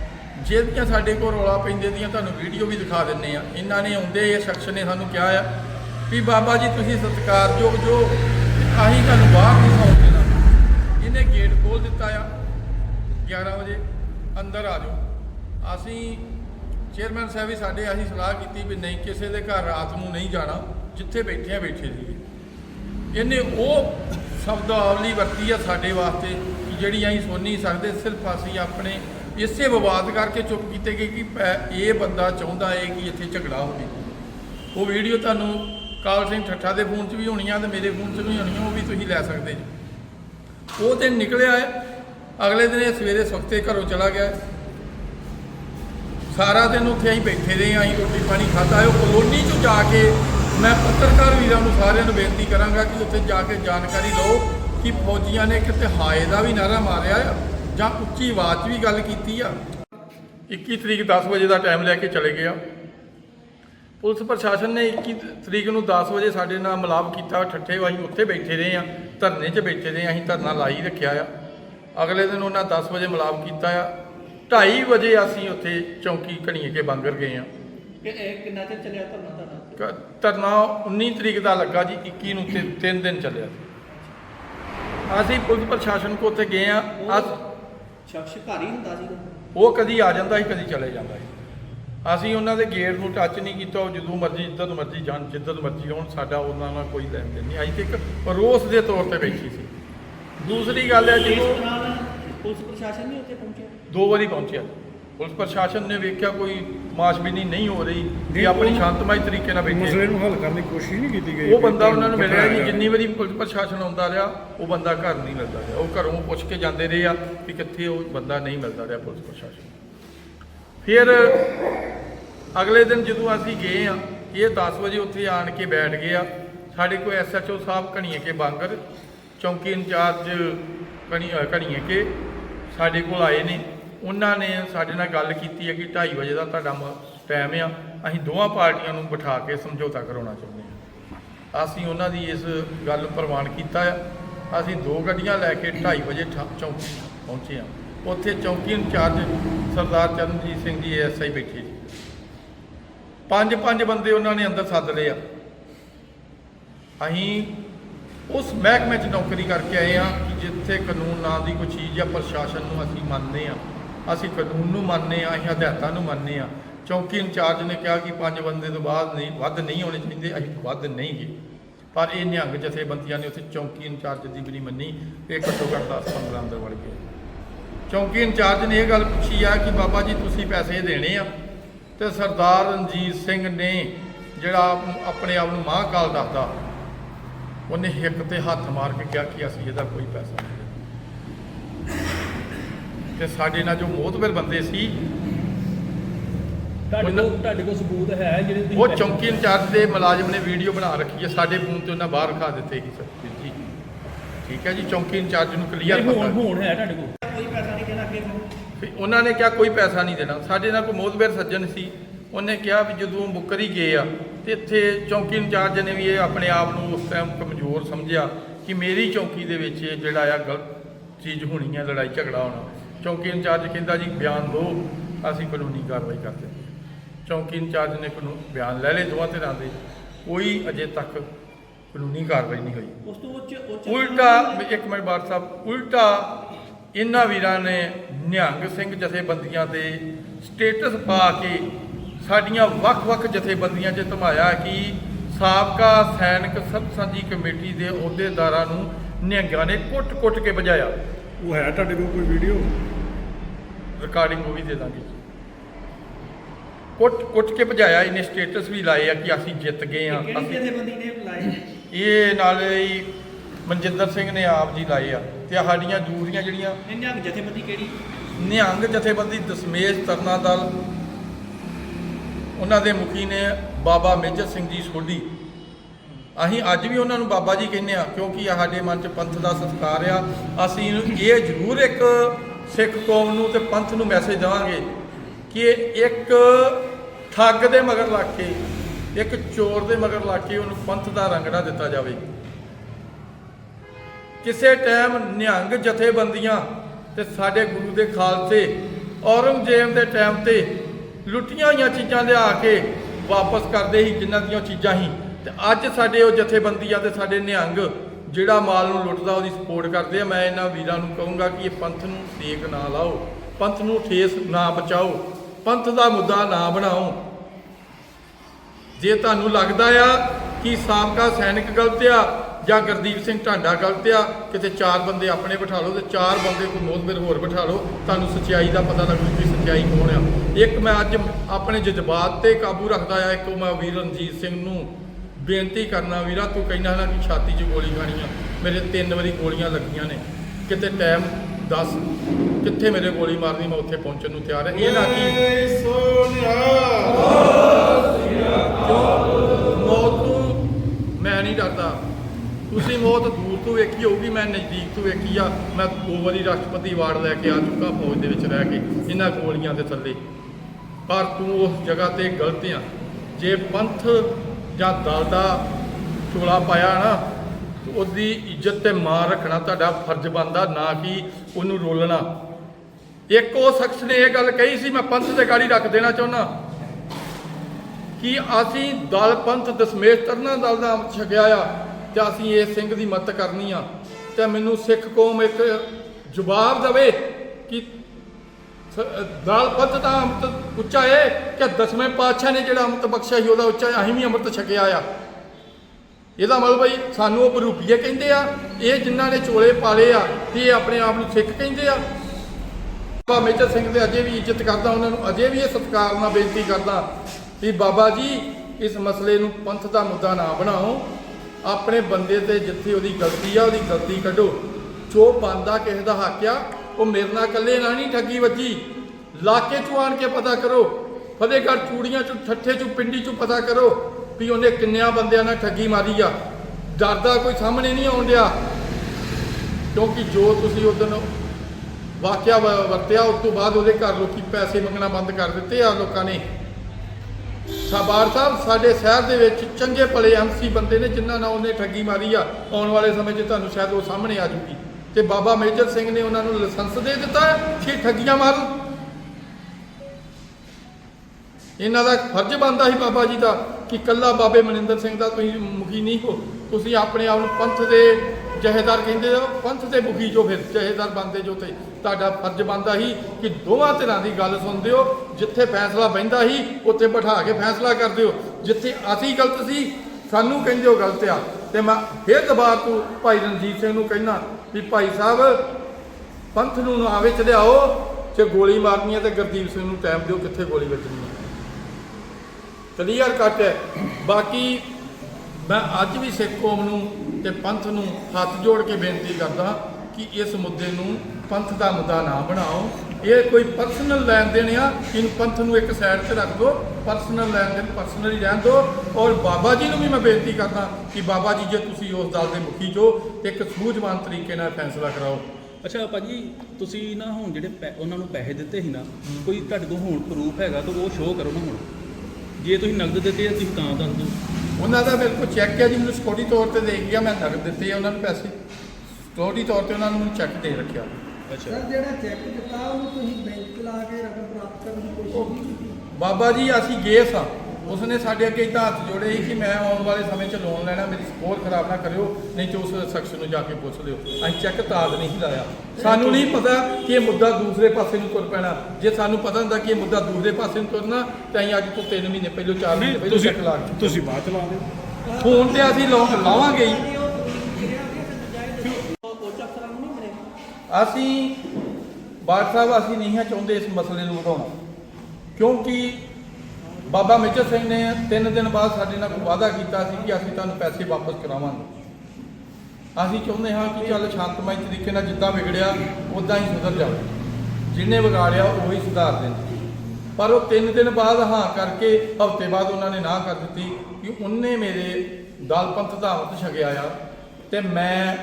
ਜਿਹਦੀਆਂ ਸਾਡੇ ਕੋਲ ਰੌਲਾ ਪੈਂਦੇ ਦੀਆਂ ਤੁਹਾਨੂੰ ਵੀਡੀਓ ਵੀ ਦਿਖਾ ਦਿੰਨੇ ਆ। ਇਹਨਾਂ ਨੇ ਆਉਂਦੇ ਇਹ ਸ਼ਖਸ ਨੇ ਸਾਨੂੰ ਕਿਹਾ ਆ ਵੀ ਬਾਬਾ ਜੀ ਤੁਸੀਂ ਸਤਿਕਾਰਯੋਗ ਜੋ ਅਸੀਂ ਤੁਹਾਨੂੰ ਬਾਹਰ ਨਹੀਂ ਸੌਣ ਦੇਣਾ। ਇਹਨੇ ਗੇਟ ਖੋਲ ਦਿੱਤਾ ਆ। 11 ਵਜੇ ਅੰਦਰ ਆ ਜਾਓ। ਅਸੀਂ ਚੇਅਰਮੈਨ ਸਾਹਿਬ ਵੀ ਸਾਡੇ ਅਸੀਂ ਸਲਾਹ ਕੀਤੀ ਵੀ ਨਹੀਂ, ਕਿਸੇ ਦੇ ਘਰ ਰਾਤ ਨੂੰ ਨਹੀਂ ਜਾਣਾ, ਜਿੱਥੇ ਬੈਠੇ ਆ, ਬੈਠੇ ਸੀ ਇਹਨੇ ਉਹ ਸ਼ਬਦਾਵਲੀ ਵਰਤੀ ਆ ਸਾਡੇ ਵਾਸਤੇ ਕਿ ਜਿਹੜੀ ਅਸੀਂ ਸੁਣ ਨਹੀਂ ਸਕਦੇ, ਸਿਰਫ ਅਸੀਂ ਆਪਣੇ ਇਸੇ ਵਿਵਾਦ ਕਰਕੇ ਚੁੱਪ ਕੀਤੇ ਗਏ ਕਿ ਪੈ- ਇਹ ਬੰਦਾ ਚਾਹੁੰਦਾ ਹੈ ਕਿ ਇੱਥੇ ਝਗੜਾ ਹੋਵੇ। ਉਹ ਵੀਡੀਓ ਤੁਹਾਨੂੰ ਕਾਲ ਸਿੰਘ ਠੱਠਾ ਦੇ ਫੋਨ 'ਚ ਵੀ ਹੋਣੀ ਆ ਤੇ ਮੇਰੇ ਫੋਨ 'ਚ ਵੀ ਹੋਣੀਆਂ, ਉਹ ਵੀ ਤੁਸੀਂ ਲੈ ਸਕਦੇ ਜੀ। ਉਹ ਦਿਨ ਨਿਕਲਿਆ ਹੈ, ਅਗਲੇ ਦਿਨ ਇਹ ਸਵੇਰੇ ਸਵਖਤੇ ਘਰੋਂ ਚਲਾ ਗਿਆ ਸਾਰਾ ਦਿਨ ਉੱਥੇ ਅਸੀਂ ਬੈਠੇ ਰਹੇ ਹਾਂ, ਅਸੀਂ ਰੋਟੀ ਪਾਣੀ ਖਾਧਾ ਹੈ ਉਹ ਕਲੋਨੀ 'ਚ ਜਾ ਕੇ ਮੈਂ ਪੱਤਰਕਾਰ ਵੀਰਾਂ ਨੂੰ ਸਾਰਿਆਂ ਨੂੰ ਬੇਨਤੀ ਕਰਾਂਗਾ ਕਿ ਉੱਥੇ ਜਾ ਕੇ ਜਾਣਕਾਰੀ ਲਓ ਕਿ ਫੌਜੀਆਂ ਨੇ ਕਿਤੇ ਹਾਏ ਦਾ ਵੀ ਨਾਰਾ ਮਾਰਿਆ ਆ ਜਾਂ ਉੱਚੀ ਆਵਾਜ਼ 'ਚ ਵੀ ਗੱਲ ਕੀਤੀ ਆ। 21 ਤਰੀਕ 10 ਵਜੇ ਦਾ ਟਾਈਮ ਲੈ ਕੇ ਚਲੇ ਗਿਆ ਪੁਲਿਸ ਪ੍ਰਸ਼ਾਸਨ ਨੇ 21 ਤਰੀਕ ਨੂੰ 10 ਵਜੇ ਸਾਡੇ ਨਾਲ ਮਿਲਾਪ ਕੀਤਾ, ਠੱਠੇ ਅਸੀਂ ਉੱਥੇ ਬੈਠੇ ਰਹੇ ਆ ਧਰਨੇ 'ਚ ਬੈਠੇ ਰਹੇ ਅਸੀਂ ਧਰਨਾ ਲਾਈ ਰੱਖਿਆ ਆ। ਅਗਲੇ ਦਿਨ ਉਹਨਾਂ 10 ਵਜੇ ਮਿਲਾਪ ਕੀਤਾ ਆ। 2:30 ਵਜੇ ਅਸੀਂ ਉੱਥੇ ਚੌਂਕੀ ਘਣੀਏ ਕੇ ਬੰਗਰ ਗਏ ਆ ਕਿ ਇਹ ਕਿੰਨਾ ਚਿਰ ਚੱਲਿਆ ਧਰਨਾ ਤੁਹਾਡਾ? ਕ- ਧਰਨਾ 19 ਤਰੀਕ ਦਾ ਲੱਗਾ ਜੀ 21 ਨੂੰ 3 ਦਿਨ ਚੱਲਿਆ ਅਸੀਂ ਪੁਲਿਸ ਪ੍ਰਸ਼ਾਸਨ ਕੋ ਉੱਥੇ ਗਏ ਆ ਅਸ ਸ਼ਖਸ ਘਰ ਹੀ ਹੁੰਦਾ ਸੀਗਾ? ਉਹ ਕਦੀ ਆ ਜਾਂਦਾ ਸੀ ਕਦੀ ਚਲੇ ਜਾਂਦਾ ਸੀ। ਅਸੀਂ ਉਹਨਾਂ ਦੇ ਗੇਟ ਨੂੰ ਟੱਚ ਨਹੀਂ ਕੀਤਾ ਉਹ ਜਦੋਂ ਮਰਜ਼ੀ ਜਿੱਦਾਂ ਮਰਜ਼ੀ ਜਾਣ ਜਿੱਦਾਂ ਮਰਜ਼ੀ ਆਉਣ ਸਾਡਾ ਉਹਨਾਂ ਨਾਲ ਕੋਈ ਲੈਣ ਦੇਣ ਨਹੀਂ। ਅਸੀਂ ਤੇ ਇੱਕ ਰੋਸ ਦੇ ਤੌਰ ਤੇ ਬੈਠੀ ਸੀ। ਦੂਸਰੀ ਗੱਲ ਹੈ ਜਦੋਂ ਪੁਲਿਸ ਪ੍ਰਸ਼ਾਸਨ ਨਹੀਂ ਉੱਥੇ ਪਹੁੰਚਿਆ? ਦੋ ਵਾਰੀ ਪਹੁੰਚਿਆ। ਪੁਲਿਸ ਪ੍ਰਸ਼ਾਸਨ ਨੇ ਵੇਖਿਆ ਕੋਈ ਮਾਸ਼ਬੀਨੀ ਨਹੀਂ ਹੋ ਰਹੀ ਕਿ ਆਪਣੀ ਸ਼ਾਂਤਮਈ ਤਰੀਕੇ ਨਾਲ ਮਸਲੇ ਬੈਠੇ ਨੂੰ ਹੱਲ ਕਰਨ ਦੀ ਕੋਸ਼ਿਸ਼ ਨਹੀਂ ਕੀਤੀ ਗਈ। ਉਹ ਬੰਦਾ ਉਹਨਾਂ ਨੂੰ ਮਿਲਿਆ ਨਹੀਂ ਜਿੰਨੀ ਵਾਰੀ ਪੁਲਿਸ ਪ੍ਰਸ਼ਾਸਨ ਆਉਂਦਾ ਰਿਹਾ ਉਹ ਬੰਦਾ ਘਰ ਨਹੀਂ ਮਿਲਦਾ ਰਿਹਾ। ਉਹ ਘਰੋਂ ਪੁੱਛ ਕੇ ਜਾਂਦੇ ਰਹੇ ਆ ਕਿ ਕਿੱਥੇ ਉਹ ਬੰਦਾ ਨਹੀਂ ਮਿਲਦਾ ਰਿਹਾ ਪੁਲਿਸ ਪ੍ਰਸ਼ਾਸਨ। ਫਿਰ ਅਗਲੇ ਦਿਨ ਜਦੋਂ ਅਸੀਂ ਗਏ ਆ ਇਹ 10 ਵਜੇ ਉੱਥੇ ਆਣ ਕੇ ਬੈਠ ਗਏ ਆ। ਸਾਡੇ ਕੋਲ ਐਸਐਚਓ ਸਾਹਿਬ ਘਣੀਏ ਕੇ ਬਾਂਗਰ ਚੌਂਕੀ ਇੰਚਾਰਜ ਘਣੀਏ ਕੇ ਸਾਡੇ ਕੋਲ ਆਏ ਨੇ। ਉਹਨਾਂ ਨੇ ਸਾਡੇ ਨਾਲ ਗੱਲ ਕੀਤੀ ਹੈ ਕਿ 2:30 ਵਜੇ ਦਾ ਤੁਹਾਡਾ ਟਾਈਮ ਆ। ਅਸੀਂ ਦੋਵਾਂ ਪਾਰਟੀਆਂ ਨੂੰ ਬਿਠਾ ਕੇ ਸਮਝੌਤਾ ਕਰਾਉਣਾ ਚਾਹੁੰਦੇ ਹਾਂ। ਅਸੀਂ ਉਹਨਾਂ ਦੀ ਇਸ ਗੱਲ ਨੂੰ ਪ੍ਰਵਾਨ ਕੀਤਾ ਆ। ਅਸੀਂ ਦੋ ਗੱਡੀਆਂ ਲੈ ਕੇ 2:30 ਵਜੇ ਠਾ- ਚੌਂਕੀ ਪਹੁੰਚੇ ਆ ਉੱਥੇ ਚੌਂਕੀ ਇੰਚਾਰਜ ਸਰਦਾਰ ਚਰਨਜੀਤ ਸਿੰਘ ਜੀ ਐਸਆਈ ਬੈਠੇ ਜੀ ਪੰਜ ਪੰਜ ਬੰਦੇ ਉਹਨਾਂ ਨੇ ਅੰਦਰ ਸੱਦ ਲਏ ਆ। ਅਸੀਂ ਉਸ ਮਹਿਕਮੇ 'ਚ ਨੌਕਰੀ ਕਰਕੇ ਆਏ ਆ ਕਿ ਜਿੱਥੇ ਕਾਨੂੰਨ ਨਾਂ ਦੀ ਕੋਈ ਚੀਜ਼ ਆ ਪ੍ਰਸ਼ਾਸਨ ਨੂੰ ਅਸੀਂ ਮੰਨਦੇ ਆ ਅਸੀਂ ਕਾਨੂੰਨ ਨੂੰ ਮੰਨਦੇ ਆ ਅਸੀਂ ਹਦਾਇਤਾਂ ਨੂੰ ਮੰਨਦੇ ਆ ਚੌਕੀ ਇੰਚਾਰਜ ਨੇ ਕਿਹਾ ਕਿ ਪੰਜ ਬੰਦੇ ਤੋਂ ਬਾਅਦ ਨਹੀਂ, ਵੱਧ ਨਹੀਂ ਹੋਣੇ ਚਾਹੀਦੇ, ਅਸੀਂ ਵੱਧ ਨਹੀਂ ਗਏ ਪਰ ਇਹ ਨਿਹੰਗ ਜਥੇਬੰਦੀਆਂ ਨੇ ਉੱਥੇ ਚੌਕੀ ਇੰਚਾਰਜ ਦੀ ਵੀ ਨਹੀਂ ਮੰਨੀ, ਇਹ ਘੱਟੋ ਘੱਟ 10 15 ਅੰਦਰ ਵੜ ਗਏ। ਚੌਂਕੀ ਇੰਚਾਰਜ ਨੇ ਇਹ ਗੱਲ ਪੁੱਛੀ ਆ ਕਿ ਬਾਬਾ ਜੀ ਤੁਸੀਂ ਪੈਸੇ ਦੇਣੇ ਆ ਤੇ ਸਰਦਾਰ ਰਣਜੀਤ ਸਿੰਘ ਨੇ ਜਿਹੜਾ ਆਪਣੇ ਆਪ ਨੂੰ ਮਹਾਂਕਾਲ ਦੱਸਦਾ ਉਹਨੇ ਹਿੱਕ ਤੇ ਹੱਥ ਮਾਰ ਕੇ ਕਿਹਾ ਕਿ ਅਸੀਂ ਇਹਦਾ ਕੋਈ ਪੈਸਾ ਨਹੀਂ ਤੇ ਸਾਡੇ ਨਾਲ ਜੋ ਮੋਹਤਬਰ ਬੰਦੇ ਸੀ ਤੁਹਾਡੇ ਕੋਲ ਤੁਹਾਡੇ ਕੋਲ ਸਬੂਤ ਹੈ ਜਿਹੜੇ ਉਹ ਚੌਂਕੀ ਇੰਚਾਰਜ ਦੇ ਮੁਲਾਜ਼ਮ ਨੇ ਵੀਡੀਓ ਬਣਾ ਰੱਖੀ ਹੈ ਸਾਡੇ ਫੋਨ ਤੇ ਉਹਨਾਂ ਬਾਹਰ ਰਖਾ ਦਿੱਤੇ ਸੀ ਸਰ। ਜੀ ਠੀਕ ਹੈ ਜੀ ਚੌਂਕੀ ਇੰਚਾਰਜ ਨੂੰ ਕਲੀਅਰ ਪਤਾ ਹੁਣ ਹੁਣ ਹੈ ਤੁਹਾਡੇ ਕੋਲ। ਕੋਈ ਪੈਸਾ ਨਹੀਂ ਦੇਣਾ ਵੀ ਉਹਨਾਂ ਨੇ ਕਿਹਾ ਕੋਈ ਪੈਸਾ ਨਹੀਂ ਦੇਣਾ। ਸਾਡੇ ਨਾਲ ਕੋਈ ਮੋਦਬਰ ਸੱਜਣ ਸੀ ਉਹਨੇ ਕਿਹਾ ਵੀ ਜਦੋਂ ਮੁੱਕਰ ਹੀ ਗਏ ਆ ਤੇ ਇੱਥੇ ਚੌਂਕੀ ਇੰਚਾਰਜ ਨੇ ਵੀ ਇਹ ਆਪਣੇ ਆਪ ਨੂੰ ਉਸ ਟਾਈਮ ਕਮਜ਼ੋਰ ਸਮਝਿਆ ਕਿ ਮੇਰੀ ਚੌਂਕੀ ਦੇ ਵਿੱਚ ਇਹ ਜਿਹੜਾ ਆ ਗਲਤ ਚੀਜ਼ ਹੋਣੀ ਹੈ ਲੜਾਈ ਝਗੜਾ ਹੋਣਾ। ਚੌਂਕੀ ਇੰਚਾਰਜ ਕਹਿੰਦਾ ਜੀ ਬਿਆਨ ਦਿਓ ਅਸੀਂ ਕਾਨੂੰਨੀ ਕਾਰਵਾਈ ਕਰ ਦਿੰਦੇ ਹਾਂ। ਚੌਂਕੀ ਇੰਚਾਰਜ ਨੇ ਕਾਨੂੰਨ ਬਿਆਨ ਲੈ ਲਏ ਦੋਵਾਂ ਧਿਰਾਂ ਦੇ। ਕੋਈ ਅਜੇ ਤੱਕ ਕਾਨੂੰਨੀ ਕਾਰਵਾਈ ਨਹੀਂ ਹੋਈ। ਉਸ ਤੋਂ ਉੱਚ ਉਲਟਾ ਇੱਕ ਮਿੰਟ ਬਾਤ ਸਾਹਿਬ ਉਲਟਾ ਇਹਨਾਂ ਵੀਰਾਂ ਨੇ ਨਿਹੰਗ ਸਿੰਘ ਜਥੇਬੰਦੀਆਂ ਦੇ ਸਟੇਟਸ ਪਾ ਕੇ ਸਾਡੀਆਂ ਵੱਖ-ਵੱਖ ਜਥੇਬੰਦੀਆਂ 'ਚ ਧਮਾਇਆ ਕਿ ਸਾਬਕਾ ਸੈਨਿਕ ਸਭ ਸਾਂਝੀ ਕਮੇਟੀ ਦੇ ਅਹੁਦੇਦਾਰਾਂ ਨੂੰ ਨਿਹੰਗਾਂ ਨੇ ਕੁੱਟ-ਕੁੱਟ ਕੇ ਵਜਾਇਆ ਉਹ ਹੈ ਤੁਹਾਡੇ ਕੋਲ ਕੋਈ ਵੀਡੀਓ ਰਿਕਾਰਡਿੰਗ ਉਹ ਵੀ ਦੇ ਦਾਂਗੇ ਕੁੱਟ-ਕੁੱਟ ਕੇ ਭਜਾਇਆ ਇਹਨੇ ਸਟੇਟਸ ਵੀ ਲਾਏ ਆ ਕਿ ਅਸੀਂ ਜਿੱਤ ਗਏ ਆ ਕਿਹੜੀ ਅਸੀਂ ਜਥੇਬੰਦੀ ਨੇ ਬੁਲਾਏ ਇਹ ਨਾਲ ਹੀ ਮਨਜਿੰਦਰ ਸਿੰਘ ਨੇ ਆਪ ਜੀ ਲਾਏ ਆ ਤੇ ਸਾਡੀਆਂ ਜੂਰੀਆਂ ਜਿਹੜੀਆਂ ਨਿਹੰਗ ਜਥੇਬੰਦੀ ਕਿਹੜੀ? ਨਿਹੰਗ ਜਥੇਬੰਦੀ ਦਸਮੇਸ਼ ਤਰਨਾ ਦਲ ਉਹਨਾਂ ਦੇ ਮੁਖੀ ਨੇ ਬਾਬਾ ਮੇਜਰ ਸਿੰਘ ਜੀ ਸੋਢੀ। ਅਸੀਂ ਅੱਜ ਵੀ ਉਹਨਾਂ ਨੂੰ ਬਾਬਾ ਜੀ ਕਹਿੰਦੇ ਆ ਕਿਉਂਕਿ ਸਾਡੇ ਮਨ 'ਚ ਪੰਥ ਦਾ ਸੰਸਕਾਰ ਆ। ਅਸੀਂ ਇਹ ਜ਼ਰੂਰ ਇੱਕ ਸਿੱਖ ਕੌਮ ਨੂੰ ਤੇ ਪੰਥ ਨੂੰ ਮੈਸੇਜ ਦੇਵਾਂਗੇ ਕਿ ਇੱਕ ਠੱਗ ਦੇ ਮਗਰ ਲੱਗ ਕੇ, ਇੱਕ ਚੋਰ ਦੇ ਮਗਰ ਲੱਗ ਕੇ ਉਹਨੂੰ ਪੰਥ ਦਾ ਰੰਗ ਨਾ ਦਿੱਤਾ ਜਾਵੇ। ਕਿਸੇ ਟਾਈਮ ਨਿਹੰਗ ਜਥੇਬੰਦੀਆਂ ਤੇ ਸਾਡੇ ਗੁਰੂ ਦੇ ਖਾਲਸੇ ਔਰੰਗਜ਼ੇਬ ਦੇ ਟਾਈਮ ਤੇ ਲੁੱਟੀਆਂ ਹੋਈਆਂ ਚੀਜ਼ਾਂ ਲਿਆ ਕੇ ਵਾਪਸ ਕਰਦੇ ਸੀ ਜਿਨ੍ਹਾਂ ਦੀਆਂ ਚੀਜ਼ਾਂ ਸੀ। ਤੇ ਅੱਜ ਸਾਡੇ ਉਹ ਜਥੇਬੰਦੀਆਂ ਤੇ ਸਾਡੇ ਨਿਹੰਗ ਜਿਹੜਾ ਮਾਲ ਨੂੰ ਲੁੱਟਦਾ, ਉਹਦੀ ਸਪੋਰਟ ਕਰਦੇ ਆ। ਮੈਂ ਇਹਨਾਂ ਵੀਰਾਂ ਨੂੰ ਕਹੂੰਗਾ ਕਿ ਇਹ ਪੰਥ ਨੂੰ ਟੇਕ ਨਾ ਲਾਓ, ਪੰਥ ਨੂੰ ਠੇਸ ਨਾ ਬਚਾਓ ਪੰਥ ਦਾ ਮੁੱਦਾ ਨਾ ਬਣਾਓ। ਜੇ ਤੁਹਾਨੂੰ ਲੱਗਦਾ ਆ ਕਿ ਸਾਬਕਾ ਸੈਨਿਕ ਗਲਤ ਆ ਜਾਂ ਗੁਰਦੀਪ ਸਿੰਘ ਢਾਂਡਾ ਗਲਤ ਆ, ਕਿਤੇ ਚਾਰ ਬੰਦੇ ਆਪਣੇ ਬਿਠਾ ਲਓ ਤੇ ਚਾਰ ਬੰਦੇ ਕੋਈ ਮੋਹਬਰ ਹੋਰ ਬਿਠਾ ਲਓ, ਤੁਹਾਨੂੰ ਸੱਚਾਈ ਦਾ ਪਤਾ ਲੱਗੂ ਕਿ ਸੱਚਾਈ ਕੌਣ ਆ? ਇੱਕ ਮੈਂ ਅੱਜ ਆਪਣੇ ਜਜ਼ਬਾਤ ਤੇ ਕਾਬੂ ਰੱਖਦਾ ਆ ਇੱਕ ਮੈਂ ਵੀਰ ਰਣਜੀਤ ਸਿੰਘ ਨੂੰ ਬੇਨਤੀ ਕਰਨਾ ਵੀਰਾ ਤੂੰ ਕਹਿੰਦਾ ਨਾ ਕਿ ਛਾਤੀ 'ਚ ਗੋਲੀ ਖਾਣੀ ਆ। ਮੇਰੇ ਤਿੰਨ ਵਾਰੀ ਗੋਲੀਆਂ ਲੱਗੀਆਂ ਨੇ। ਕਿਤੇ ਟਾਈਮ ਦੱਸ ਕਿੱਥੇ ਮੇਰੇ ਗੋਲੀ ਮਾਰਨੀ ਮੈਂ ਉੱਥੇ ਪਹੁੰਚਣ ਨੂੰ ਤਿਆਰ ਹਾਂ ਇਹ ਨਾ ਕਿ? ਮੌਤ ਨੂੰ ਮੈਂ ਨਹੀਂ ਡਰਦਾ। ਤੁਸੀਂ ਮੌਤ ਤੋਂ ਵੇਖੀ ਹੋਊਗੀ, ਮੈਂ ਨਜ਼ਦੀਕ ਤੋਂ ਵੇਖੀ ਆ। ਮੈਂ ਦੋ ਵਾਰੀ ਰਾਸ਼ਟਰਪਤੀ ਵਾਰਡ ਲੈ ਕੇ ਆ ਚੁੱਕਾ, ਫੌਜ ਦੇ ਵਿੱਚ ਰਹਿ ਕੇ, ਇਹਨਾਂ ਗੋਲੀਆਂ ਦੇ ਥੱਲੇ। ਪਰ ਤੂੰ ਉਸ ਜਗ੍ਹਾ ਤੇ ਗਲਤ ਆ। ਜੇ ਪੰਥ ਜਾਂ ਦਲ ਦਾ ਚੋਲਾ ਪਾਇਆ ਨਾ ਉਹਦੀ ਇੱਜ਼ਤ ਤੇ ਮਾਣ ਰੱਖਣਾ ਤੁਹਾਡਾ ਫਰਜ਼ ਬਣਦਾ, ਨਾ ਕਿ ਉਹਨੂੰ ਰੋਲਣਾ। ਇੱਕ ਉਹ ਸ਼ਖਸ ਨੇ ਇਹ ਗੱਲ ਕਹੀ ਸੀ, ਮੈਂ ਪੰਥ ਤੇ ਗਾੜੀ ਰੱਖ ਦੇਣਾ ਚਾਹੁੰਦਾ ਕਿ ਅਸੀਂ ਦਲ ਪੰਥ ਦਸਮੇਸ਼ ਤਰਨਾ ਦਲ ਦਾ ਅੰਮ੍ਰਿਤ ਛਕਿਆ ਆ ਤੇ ਅਸੀਂ ਇਸ ਸਿੰਘ ਦੀ ਮਦਦ ਕਰਨੀ ਆ, ਤੇ ਮੈਨੂੰ ਸਿੱਖ ਕੌਮ ਇੱਕ ਜਵਾਬ ਦੇਵੇ ਕਿ ਸ- ਦਲ ਪੰਥ ਦਾ ਅੰਮ੍ਰਿਤ ਉੱਚਾ ਹੈ ਕਿ ਦਸਵੇਂ ਪਾਤਸ਼ਾਹ ਨੇ ਜਿਹੜਾ ਅੰਮ੍ਰਿਤ ਬਖਸ਼ਿਆ ਸੀ, ਉਹਦਾ ਉੱਚਾ ਅਸੀਂ ਵੀ ਅੰਮ੍ਰਿਤ ਛਕਿਆ ਆ। ਇਹਦਾ ਮਤਲਬ ਬਈ ਸਾਨੂੰ ਉਹ ਬਰੂਪੀਏ ਕਹਿੰਦੇ ਆ, ਇਹ ਜਿਨ੍ਹਾਂ ਨੇ ਚੋਲੇ ਪਾਲੇ ਆ, ਤੇ ਇਹ ਆਪਣੇ ਆਪ ਨੂੰ ਸਿੱਖ ਕਹਿੰਦੇ ਆ। ਬਾਬਾ ਮੇਜਰ ਸਿੰਘ ਦੇ ਅਜੇ ਵੀ ਇੱਜ਼ਤ ਕਰਦਾ, ਉਹਨਾਂ ਨੂੰ ਅਜੇ ਵੀ ਇਹ ਸਤਿਕਾਰ ਨਾਲ ਬੇਨਤੀ ਕਰਦਾ ਵੀ ਬਾਬਾ ਜੀ, ਇਸ ਮਸਲੇ ਨੂੰ ਪੰਥ ਦਾ ਮੁੱਦਾ ਨਾ ਬਣਾਓ। ਆਪਣੇ ਬੰਦੇ ਤੇ ਜਿੱਥੇ ਉਹਦੀ ਗਲਤੀ ਆ, ਉਹਦੀ ਗਲਤੀ ਕੱਢੋ। ਜੋ ਬੰਦਾ ਕਿਸੇ ਦਾ ਹੱਕ ਆ, ਉਹ ਮੇਰੇ ਨਾਲ ਇਕੱਲੇ ਨਾ ਨਹੀਂ ਠੱਗੀ ਵੱਜੀ। ਇਲਾਕੇ ਚੋਂ ਆਣ ਕੇ ਪਤਾ ਕਰੋ। ਫਤਿਹਗੜ੍ਹ ਚੂੜੀਆਂ ਚੋਂ, ਠੱਠੇ ਚੋਂ, ਪਿੰਡੀ ਚੋਂ ਪਤਾ ਕਰੋ ਵੀ ਉਹਨੇ ਕਿੰਨਿਆਂ ਬੰਦਿਆਂ ਨਾਲ ਠੱਗੀ ਮਾਰੀ ਆ। ਡਰਦਾ ਕੋਈ ਸਾਹਮਣੇ ਨਹੀਂ ਆਉਣ ਡਿਆ। ਕਿਉਂਕਿ ਜੋ ਤੁਸੀਂ ਉਦੋਂ ਵਾਕਿਆ ਵ- ਵਰਤਿਆ, ਉਸ ਤੋਂ ਬਾਅਦ ਉਹਦੇ ਘਰ ਲੋਕੀ ਪੈਸੇ ਮੰਗਣਾ ਬੰਦ ਕਰ ਦਿੱਤੇ ਆ ਲੋਕਾਂ ਨੇ। ਸਾਬਾਰ ਸਾਹਿਬ, ਸਾਡੇ ਸ਼ਹਿਰ ਦੇ ਵਿੱਚ ਚੰਗੇ ਭਲੇ ਐਮਸੀ ਬੰਦੇ ਨੇ ਜਿਨ੍ਹਾਂ ਨਾਲ ਉਹਨੇ ਠੱਗੀ ਮਾਰੀ ਆ, ਆਉਣ ਵਾਲੇ ਸਮੇਂ 'ਚ ਤੁਹਾਨੂੰ ਸ਼ਾਇਦ ਉਹ ਸਾਹਮਣੇ ਆ ਜੂਗੀ। ਤੇ ਬਾਬਾ ਮੇਜਰ ਸਿੰਘ ਨੇ ਉਹਨਾਂ ਨੂੰ ਲਾਇਸੈਂਸ ਦੇ ਦਿੱਤਾ ਹੈ ਠੱਗੀਆਂ ਮਾਰਨ। ਇਹਨਾਂ ਦਾ ਫਰਜ਼ ਬਣਦਾ ਸੀ ਬਾਬਾ ਜੀ ਦਾ ਕਿ ਕੱਲਾ ਬਾਬੇ ਮਨਿੰਦਰ ਸਿੰਘ ਦਾ ਤੁਸੀਂ ਮੁਖੀ ਨਹੀਂ ਹੋ, ਤੁਸੀਂ ਆਪਣੇ ਆਪ ਨੂੰ ਪੰਥ ਦੇ ਜਹੇਦਾਰ ਕਹਿੰਦੇ ਹੋ ਪੰਥ ਦੇ ਮੁਖੀ ਜੋ ਫਿਰ ਜਹੇਦਾਰ ਬਣਦੇ ਜੋ ਤੇ ਤੁਹਾਡਾ ਫਰਜ਼ ਬਣਦਾ ਸੀ ਕਿ ਦੋਵਾਂ ਧਿਰਾਂ ਦੀ ਗੱਲ ਸੁਣਦੇ ਹੋ, ਜਿੱਥੇ ਫੈਸਲਾ ਬਹਿੰਦਾ ਸੀ, ਉੱਥੇ ਬਿਠਾ ਕੇ ਫੈਸਲਾ ਕਰਦੇ ਹੋ। ਜਿੱਥੇ ਅਸੀਂ ਗਲਤ ਸੀ, ਸਾਨੂੰ ਕਹਿੰਦੇ ਹੋ ਗਲਤ ਆ। ਤੇ ਮੈਂ ਫਿਰ ਦੁਬਾਰਾ ਤੋਂ ਭਾਈ ਰਣਜੀਤ ਸਿੰਘ ਨੂੰ ਕਹਿਣਾ ਵੀ ਭਾਈ ਸਾਹਿਬ, ਪੰਥ ਨੂੰ ਆਵੇ ਚ ਲਿਆਓ, ਜੇ ਗੋਲੀ ਮਾਰਨੀ ਹੈ ਤੇ ਗੁਰਦੀਪ ਸਿੰਘ ਨੂੰ ਟਾਈਮ ਦਿਓ, ਕਿੱਥੇ ਗੋਲੀ ਵੱਜਣੀ ਹੈ ਕਲੀਅਰ ਕੱਟ ਹੈ। ਬਾਕੀ ਮੈਂ ਅੱਜ ਵੀ ਸਿੱਖ ਕੌਮ ਨੂੰ ਤੇ ਪੰਥ ਨੂੰ ਹੱਥ ਜੋੜ ਕੇ ਬੇਨਤੀ ਕਰਦਾ ਕਿ ਇਸ ਮੁੱਦੇ ਨੂੰ ਪੰਥ ਦਾ ਮੁੱਦਾ ਨਾ ਬਣਾਓ। ਇਹ ਕੋਈ ਪਰਸਨਲ ਲੈਣ ਦੇਣ ਆ, ਇਹਨੂੰ ਪੰਥ ਨੂੰ ਇੱਕ ਸਾਈਡ ਤੇ ਰੱਖ ਦਿਓ ਪਰਸਨਲ ਲੈਣ ਦੇਣ ਪਰਸਨਲੀ ਰਹਿਣ ਦਿਓ ਔਰ ਬਾਬਾ ਜੀ ਨੂੰ ਵੀ ਮੈਂ ਬੇਨਤੀ ਕਰਦਾ ਕਿ ਬਾਬਾ ਜੀ, ਜੇ ਤੁਸੀਂ ਉਸ ਦਲ ਦੇ ਮੁਖੀ ਜੋ ਤੇ ਇੱਕ ਸੂਝਵਾਨ ਤਰੀਕੇ ਨਾਲ ਫੈਸਲਾ ਕਰਾਓ। ਅੱਛਾ, ਭਾਜੀ, ਤੁਸੀਂ ਨਾ ਹੁਣ ਜਿਹੜੇ ਪੈ- ਉਹਨਾਂ ਨੂੰ ਪੈਸੇ ਦਿੱਤੇ ਸੀ ਨਾ, ਕੋਈ ਤੁਹਾਡੇ ਕੋਲ ਹੁਣ ਪ੍ਰੂਫ ਹੈਗਾ, ਤਾਂ ਉਹ ਸ਼ੋਅ ਕਰੋ ਨਾ ਹੁਣ। ਜੇ ਤੁਸੀਂ ਨਗਦ ਦਿੱਤੇ ਆ, ਤੁਸੀਂ ਤਾਂ ਦੱਸ ਦਿਓ। ਉਹਨਾਂ ਦਾ ਮੇਰੇ ਕੋਲ ਚੈੱਕ ਹੈ ਜੀ ਮੈਨੂੰ ਸਿਕਿਉਰਿਟੀ ਤੌਰ ਤੇ ਦੇ ਗਿਆ ਮੈਂ ਨਗਦ ਦਿੱਤੇ ਆ ਉਹਨਾਂ ਨੂੰ ਪੈਸੇ। ਸਿਕਿਉਰਿਟੀ ਤੌਰ ਤੇ ਉਹਨਾਂ ਨੂੰ ਮੈਨੂੰ ਚੈੱਕ ਦੇ ਰੱਖਿਆ। ਅੱਛਾ। ਸਰ ਜਿਹੜਾ ਚੈੱਕ ਦਿੱਤਾ ਉਹਨੂੰ ਤੁਸੀਂ ਬੈਂਕ ਲਾ ਕੇ ਰਕਮ ਪ੍ਰਾਪਤ ਕਰਨ ਦੀ ਕੋਸ਼ਿਸ਼ ਨਹੀਂ ਕੀਤੀ? ਬਾਬਾ ਜੀ ਅਸੀਂ ਗਏ ਸਾਂ। ਉਸਨੇ ਸਾਡੇ ਅੱਗੇ ਇੱਦਾਂ ਹੱਥ ਜੋੜੇ ਸੀ ਕਿ ਮੈਂ ਆਉਣ ਵਾਲੇ ਸਮੇਂ 'ਚ ਲੋਨ ਲੈਣਾ ਮੇਰੀ ਸਕੋਰ ਖਰਾਬ ਨਾ ਕਰਿਓ ਨਹੀਂ ਤੇ ਉਸ ਸ਼ਖਸ ਨੂੰ ਜਾ ਕੇ ਪੁੱਛ ਲਿਓ। ਅਸੀਂ ਚੈੱਕ ਤਾਦ ਨਹੀਂ ਲਾਇਆ। ਸਾਨੂੰ ਨਹੀਂ ਪਤਾ ਕਿ ਇਹ ਮੁੱਦਾ ਦੂਸਰੇ ਪਾਸੇ ਨੂੰ ਤੁਰ ਪੈਣਾ। ਜੇ ਸਾਨੂੰ ਪਤਾ ਹੁੰਦਾ ਕਿ ਇਹ ਮੁੱਦਾ ਦੂਸਰੇ ਪਾਸੇ ਨੂੰ ਤੁਰਨਾ ਤਾਂ ਅਸੀਂ ਅੱਜ ਤੋਂ 3 ਮਹੀਨੇ ਪਹਿਲਾਂ 4 ਮਹੀਨੇ ਪਹਿਲਾਂ ਤੁਸੀਂ ਚੈੱਕ ਲਾ ਕੇ ਤੁਸੀਂ ਬਾਅਦ ਲਾ ਦਿਓ। ਫੋਨ ਤੇ ਅਸੀਂ ਲੋਨ ਲਾਵਾਂਗੇ ਅਸੀਂ ਬਾਟ ਸਾਹਿਬ ਅਸੀਂ ਨਹੀਂ ਚਾਹੁੰਦੇ ਇਸ ਮਸਲੇ ਨੂੰ ਵਧਾਉਣਾ ਕਿਉਂਕਿ ਬਾਬਾ ਮੇਜਰ ਸਿੰਘ ਨੇ ਤਿੰਨ ਦਿਨ ਬਾਅਦ ਸਾਡੇ ਨਾਲ ਕੋਈ ਵਾਅਦਾ ਕੀਤਾ ਸੀ ਕਿ ਅਸੀਂ ਤੁਹਾਨੂੰ ਪੈਸੇ ਵਾਪਸ ਕਰਾਵਾਂਗੇ। ਅਸੀਂ ਚਾਹੁੰਦੇ ਹਾਂ ਕਿ ਚੱਲ ਸ਼ਾਂਤਮਈ ਤਰੀਕੇ ਨਾਲ ਜਿੱਦਾਂ ਵਿਗੜਿਆ ਉਦਾਂ ਹੀ ਸੁਧਰ ਜਾਵੇ। ਜਿਹਨੇ ਵਿਗਾੜਿਆ, ਉਹੀ ਸੁਧਾਰ ਦੇਣ। ਪਰ ਉਹ ਤਿੰਨ ਦਿਨ ਬਾਅਦ ਹਾਂ ਕਰਕੇ ਹਫ਼ਤੇ ਬਾਅਦ ਉਹਨਾਂ ਨੇ ਨਾ ਕਰ ਦਿੱਤੀ ਕਿ ਉਹਨੇ ਮੇਰੇ ਦਲ ਪੰਥ ਦਾ ਅੰਮ੍ਰਿਤ ਛਕਿਆ ਆ ਤੇ ਮੈਂ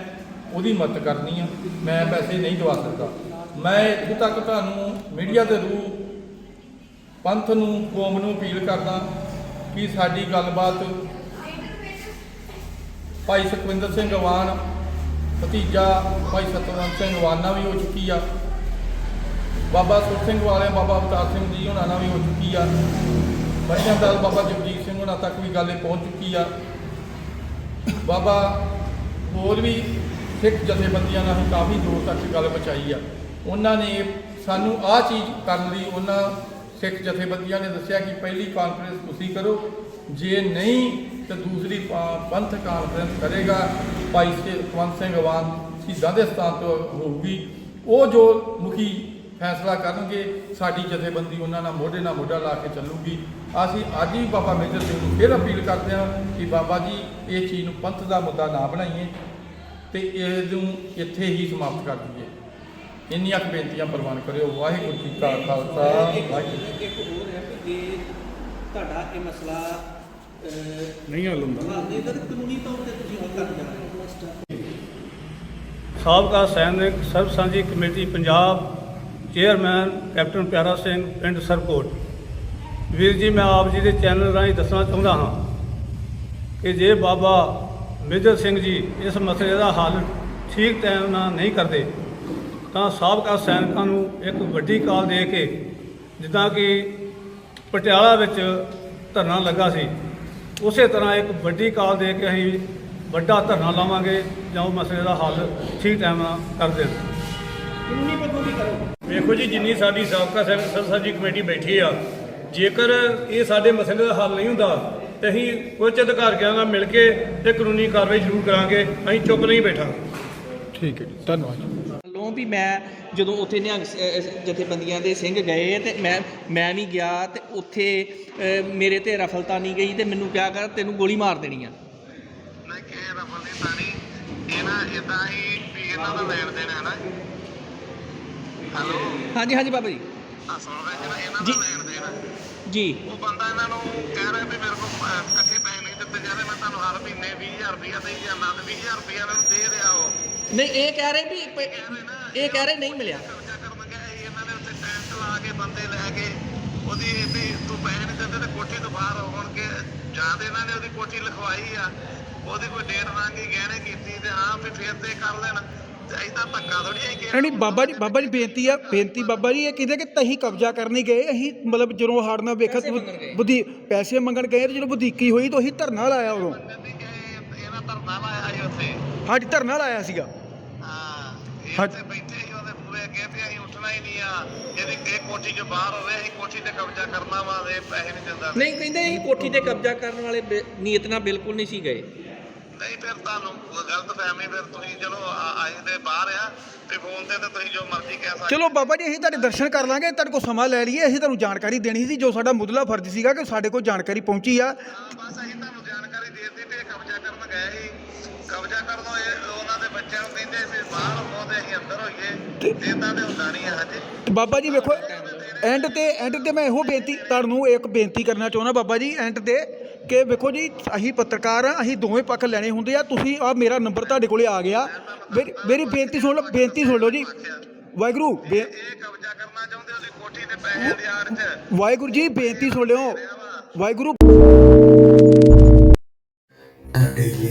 ਉਹਦੀ ਮਦਦ ਕਰਨੀ ਆ। ਮੈਂ ਪੈਸੇ ਨਹੀਂ ਦਵਾ ਸਕਦਾ। ਮੈਂ ਇੱਥੇ ਤੱਕ ਤੁਹਾਨੂੰ ਮੀਡੀਆ ਦੇ ਰੂ ਪੰਥ ਨੂੰ, ਕੌਮ ਨੂੰ ਅਪੀਲ ਕਰਦਾ ਕਿ ਸਾਡੀ ਗੱਲਬਾਤ ਭਾਈ ਸੁਖਵਿੰਦਰ ਸਿੰਘ ਅਵਾਨ ਭਤੀਜਾ ਭਾਈ ਸਤਵੰਤ ਸਿੰਘ ਅਵਾਨਾ ਵੀ ਹੋ ਚੁੱਕੀ ਆ। ਬਾਬਾ ਸੁਰ ਸਿੰਘ ਵਾਲੇ ਬਾਬਾ ਅਵਤਾਰ ਸਿੰਘ ਜੀ ਉਹਨਾਂ ਨਾਲ ਵੀ ਹੋ ਚੁੱਕੀ ਆ। ਬੜੀਆਂ ਦਲ ਬਾਬਾ ਜਗਜੀਤ ਸਿੰਘ ਹੁਣਾਂ ਤੱਕ ਵੀ ਗੱਲ ਪਹੁੰਚ ਚੁੱਕੀ ਆ। ਬਾਬਾ ਹੋਰ ਵੀ ਸਿੱਖ ਜਥੇਬੰਦੀਆਂ ਨਾਲ ਕਾਫੀ ਦੂਰ ਤੱਕ ਗੱਲ ਪਹੁੰਚਾਈ ਆ। ਉਹਨਾਂ ਨੇ ਸਾਨੂੰ ਆਹ ਚੀਜ਼ ਕਰਨ ਲਈ ਉਹਨਾਂ ਸਿੱਖ ਜਥੇਬੰਦੀਆਂ ਨੇ ਦੱਸਿਆ ਕਿ ਪਹਿਲੀ ਕਾਨਫਰੰਸ ਤੁਸੀਂ ਕਰੋ, ਜੇ ਨਹੀਂ, ਤੇ ਦੂਸਰੀ ਪੰਥ ਕਾਨਫਰੰਸ ਕਰੇਗਾ। ਭਾਈ ਸੇ- ਸਿੰਘ ਅਵਾਨ ਸ਼ਹੀਦਾਂ ਦੇ ਸਥਾਨ ਤੋਂ ਹੋਊਗੀ। ਉਹ ਜੋ ਮੁਖੀ ਫੈਸਲਾ ਕਰਨਗੇ, ਸਾਡੀ ਜਥੇਬੰਦੀ ਉਹਨਾਂ ਨਾਲ ਮੋਢੇ ਨਾਲ ਮੋਢਾ ਲਾ ਕੇ ਚੱਲੂਗੀ। ਅਸੀਂ ਅੱਜ ਹੀ ਬਾਬਾ ਮੇਜਰ ਸਿੰਘ ਨੂੰ ਫਿਰ ਅਪੀਲ ਕਰਦੇ ਹਾਂ ਕਿ ਬਾਬਾ ਜੀ, ਇਹ ਚੀਜ਼ ਨੂੰ ਪੰਥ ਦਾ ਮੁੱਦਾ ਨਾ ਬਣਾਈਏ ਤੇ ਇਹਨੂੰ ਇੱਥੇ ਹੀ ਸਮਾਪਤ ਕਰ ਦਈਏ। ਇੰਨੀਆਂ ਕੁ ਬੇਨਤੀਆਂ ਪ੍ਰਵਾਨ ਕਰਿਓ। ਵਾਹਿਗੁਰੂ ਜੀ ਕਾ ਖਾਲਸਾ। ਇੱਕ ਵਾਹਿਗੁਰੂ ਇੱਕ ਹੋਰ ਹੈ ਕਿ ਜੇ ਤੁਹਾਡਾ ਇਹ ਮਸਲਾ ਅਹ, ਨਹੀਂ ਹੱਲ ਹੁੰਦਾ। ਹੱਲ ਨਹੀਂ ਤਾਂ ਕਾਨੂੰਨੀ ਤੌਰ ਤੇ ਤੁਸੀਂ ਹੱਲ ਕਰਨ ਜਾ ਰਹੇ ਹੋ। ਸਾਬਕਾ ਸੈਨਿਕ ਸਰਬ ਸਾਂਝੀ committee Punjab chairman captain Piara Singh ਪਿੰਡ ਸਰਕੋਟ। ਵੀਰ ਜੀ ਮੈਂ ਆਪ ਜੀ ਦੇ ਚੈਨਲ ਰਾਹੀਂ ਦੱਸਣਾ ਚਾਹੁੰਦਾ ਹਾਂ ਕਿ ਜੇ ਬਾਬਾ ਮੇਜਰ ਸਿੰਘ ਜੀ ਇਸ ਮਸਲੇ ਦਾ ਹੱਲ ਠੀਕ ਟਾਈਮ ਨਾਲ ਨਹੀਂ ਕਰਦੇ ਤਾਂ ਸਾਬਕਾ ਸੈਨਿਕਾਂ ਨੂੰ ਇੱਕ ਵੱਡੀ ਕਾਲ ਦੇ ਕੇ ਜਿੱਦਾਂ ਕਿ ਪਟਿਆਲਾ ਵਿੱਚ ਧਰਨਾ ਲੱਗਾ ਸੀ ਉਸੇ ਤਰ੍ਹਾਂ ਇੱਕ ਵੱਡੀ ਕਾਲ ਦੇ ਕੇ ਅਸੀਂ ਵੱਡਾ ਧਰਨਾ ਲਾਵਾਂਗੇ ਜਾਂ ਉਹ ਮਸਲੇ ਦਾ ਹੱਲ ਠੀਕ ਟਾਈਮ ਨਾਲ ਕਰ ਦੇਣ। ਪੱਖੋਂ ਵੀ ਕਰੋ ਵੇਖੋ ਜੀ ਜਿੰਨੀ ਸਾਡੀ ਸਾਬਕਾ ਸੈਨਿਕ ਸਰਸਾਜੀ ਕਮੇਟੀ ਬੈਠੀ ਆ ਜੇਕਰ ਇਹ ਸਾਡੇ ਮਸਲੇ ਦਾ ਹੱਲ ਨਹੀਂ ਹੁੰਦਾ ਤੇ ਅਸੀਂ ਉੱਚ ਅਧਿਕਾਰੀਆਂ ਨਾਲ ਮਿਲ ਕੇ ਤੇ ਕਾਨੂੰਨੀ ਕਾਰਵਾਈ ਜ਼ਰੂਰ ਕਰਾਂਗੇ ਅਸੀਂ ਚੁੱਪ ਨਹੀਂ ਬੈਠਾਂਗੇ। ਠੀਕ ਹੈ ਜੀ ਧੰਨਵਾਦ ਵੱਲੋਂ ਵੀ ਮੈਂ ਜਦੋਂ ਉੱਥੇ ਨਿਹੰਗ ਜਥੇਬੰਦੀਆਂ ਦੇ ਸਿੰਘ ਗਏ ਤੇ ਮੈਂ ਮੈਂ ਵੀ ਗਿਆ ਤੇ ਉੱਥੇ ਮੇਰੇ ਤੇ ਰਫਲਤਾ ਨਹੀਂ ਗਈ ਤੇ ਮੈਨੂੰ ਕਿਹਾ ਕਰ ਤੈਨੂੰ ਗੋਲੀ ਮਾਰ ਦੇਣੀ ਆ। ਨਹੀਂ ਕਿ ਰਫਲ ਨਹੀਂ ਤਾਣੀ ਇਹ ਨਾ ਇਦਾਂ ਹੀ ਵੀ ਇਹਨਾਂ ਦਾ ਲੈਣ ਦੇਣ ਹੈ ਨਾ। ਹੈਲੋ? ਹਾਂਜੀ ਹਾਂਜੀ ਬਾਬਾ ਜੀ। ਆ ਸੁਣ ਰਹੇ ਜੀ ਨਾ ਇਹਨਾਂ ਜੀ। ਦਾ ਲੈਣ ਦੇਣ ਹੈ। ਜੀ। ਉਹ ਬੰਦਾ ਇਹਨਾਂ ਨੂੰ ਕਹਿ ਰਿਹਾ ਵੀ ਮੇਰੇ ਕੋਲ ਇਕੱਠੇ ਪੈਸੇ ਨਹੀਂ ਦਿੱਤੇ ਜਾਂਦੇ ਮੈਂ ਤੁਹਾਨੂੰ ਹਰ ਮਹੀਨੇ 20000 ਰੁਪਇਆ ਦੇਈ ਜਾਂਦਾ ਤੇ 20000 ਰੁਪਇਆ ਇਹਨਾਂ ਨੂੰ ਦੇ ਰਿਹਾ ਉਹ। ਨਹੀਂ ਇਹ ਕਹਿ ਰਹੇ ਵੀ ਇਹ ਕਹਿ ਰਹੇ ਨਹੀਂ ਮਿਲਿਆ। ਕਬਜ਼ਾ ਕਰਨ ਗਏ ਸੀ, ਇਹਨਾਂ ਨੇ ਉੱਥੇ ਟੈਂਟ ਲਾ ਕੇ ਬੰਦੇ ਲੈ ਕੇ ਉਹਦੀ ਵੀ ਤੂੰ ਪੈਸੇ ਨਹੀਂ ਦਿੰਦੇ ਤੇ ਕੋਠੀ ਤੋਂ ਬਾਹਰ ਹੋਣ ਕੇ ਜਾਂ ਤੇ ਇਹਨਾਂ ਨੇ ਉਹਦੀ ਕੋਠੀ ਲਿਖਵਾਈ ਆ ਉਹਦੀ ਕੋਈ ਡੇਟ ਰਾਂਗੀ ਗਹਿਣੇ ਕੀਤੀ ਤੇ ਹਾਂ ਵੀ ਫੇਰ ਤੇ ਕਰ ਲੈਣ ਤੇ ਐਦਾਂ ਧੱਕਾ ਥੋੜੀ ਹੈ ਕਿ ਨਹੀਂ ਨਹੀਂ ਬਾਬਾ ਜੀ ਬਾਬਾ ਜੀ ਬੇਨਤੀ ਆ ਬੇਨਤੀ ਬਾਬਾ ਜੀ ਇਹ ਕਹਿੰਦੇ ਕਿ ਤਹੀਂ ਕਬਜ਼ਾ ਕਰਨ ਗਏ। ਅਸੀਂ ਮਤਲਬ ਜਦੋਂ ਹਾੜ ਨਾਲ ਵੇਖਿਆ ਪੈਸੇ ਮੰਗਣ ਗਏ। ਬੁੱਧੀ ਪੈਸੇ ਮੰਗਣ ਗਏ ਤੇ ਜਦੋਂ ਵਧੀਕੀ ਹੋਈ ਤਾਂ ਅਸੀਂ ਧਰਨਾ ਲਾਇਆ ਉਦੋਂ। ਇਹਨਾਂ ਧਰਨਾ ਲਾਇਆ ਸੀ ਉੱਥੇ। ਹਾਂਜੀ ਧਰਨਾ ਲਾਇਆ ਸੀਗਾ। ਹਾਂ। ਉਹਦੇ ਅੱਗੇ ਅਸੀਂ ਉੱਠਣਾ ਹੀ ਨਹੀਂ ਆ। ਇਹਦੀ ਇਹ ਕੋਠੀ ਚੋਂ ਬਾਹਰ ਹੋਵੇ ਅਸੀਂ ਕੋਠੀ ਤੇ ਕਬਜ਼ਾ ਕਰਨਾ ਵਾ ਇਹ ਪੈਸੇ ਨਹੀਂ ਦਿੰਦਾ। ਨਹੀਂ ਕਹਿੰਦੇ ਅਸੀਂ ਕੋਠੀ ਤੇ ਕਬਜ਼ਾ ਕਰਨ ਵਾਲੇ ਬੇ- ਨੀਅਤ ਨਾਲ ਬਿਲਕੁਲ ਨਹੀਂ ਸੀ ਗਏ। ਨਹੀਂ ਫਿਰ ਤੁਹਾਨੂੰ ਗਲਤ ਫਹਿਮੀ ਫਿਰ ਤੁਸੀਂ ਚਲੋ ਆਏ ਦੇ ਬਾਹਰ ਆ ਤੇ ਫੋਨ ਤੇ ਤਾਂ ਤੁਸੀਂ ਜੋ ਮਰਜ਼ੀ ਕਹਿ ਸਕਦੇ ਚਲੋ ਬਾਬਾ ਜੀ ਅਸੀਂ ਤੁਹਾਡੇ ਦਰਸ਼ਨ ਕਰ ਲਾਂਗੇ ਤੁਹਾਡੇ ਕੋਲ ਸਮਾਂ ਲੈ ਲਈਏ ਅਸੀਂ ਤੁਹਾਨੂੰ ਜਾਣਕਾਰੀ ਦੇਣੀ ਸੀ ਜੋ ਸਾਡਾ ਮੁੱਢਲਾ ਫਰਜ਼ ਸੀਗਾ ਕਿ ਸਾਡੇ ਕੋਲ ਜਾਣਕਾਰੀ ਪਹੁੰਚੀ ਆ। ਹਾਂ ਬਸ ਅਸੀਂ ਤੁਹਾਨੂੰ ਜਾਣਕਾਰੀ ਦੇ ਦਿੱਤੀ ਇਹ ਕਬਜ਼ਾ ਕਰਨ ਗਏ ਸੀ। ਕਬਜ਼ਾ ਕਰਨ ਇਹ ਉਹਨਾਂ ਦੇ ਬੱਚਿਆਂ ਨੂੰ ਕਹਿੰਦੇ ਸੀ ਬਾਹਰ ਹੋਦੇ ਅਸੀਂ ਅੰਦਰ ਹੋਈਏ। ਤੇ ਇਦਾਂ ਤੇ ਹੁੰਦਾ ਨਹੀਂ ਹਜੇ। ਤੇ ਬਾਬਾ ਜੀ ਵੇਖੋ ਐਂਡ ਤੇ ਐਂਡ ਤੇ ਮੈਂ ਇਹੋ ਬੇਨਤੀ ਤੁਹਾਨੂੰ ਇੱਕ ਬੇਨਤੀ ਕਰਨਾ ਚਾਹੁੰਦਾ ਬਾਬਾ ਜੀ ਐਂਡ ਤੇ ਕਿ ਵੇਖੋ ਜੀ ਅਸੀਂ ਪੱਤਰਕਾਰ ਆ ਅਸੀਂ ਦੋਵੇਂ ਪੱਖ ਲੈਣੇ ਹੁੰਦੇ ਆ ਤੁਸੀਂ ਆ ਮੇਰਾ ਨੰਬਰ ਤੁਹਾਡੇ ਕੋਲੇ ਆ ਗਿਆ। ਮੇਰੀ ਬੇਨਤੀ ਸੁਣ ਲਓ ਬੇਨਤੀ ਸੁਣ ਲਓ ਜੀ। ਵਾਹਿਗੁਰੂ ਬੇ- ਇਹ ਕਬਜ਼ਾ ਕਰਨਾ ਚਾਹੁੰਦੇ ਉਹਦੀ ਕੋਠੀ ਤੇ ਪੈਸੇ ਦੀ ਆੜ 'ਚ। ਵਾਹਿਗੁਰੂ ਜੀ ਬੇਨਤੀ ਸੁਣ ਲਿਓ। ਵਾਹਿਗੁਰੂ। The Daily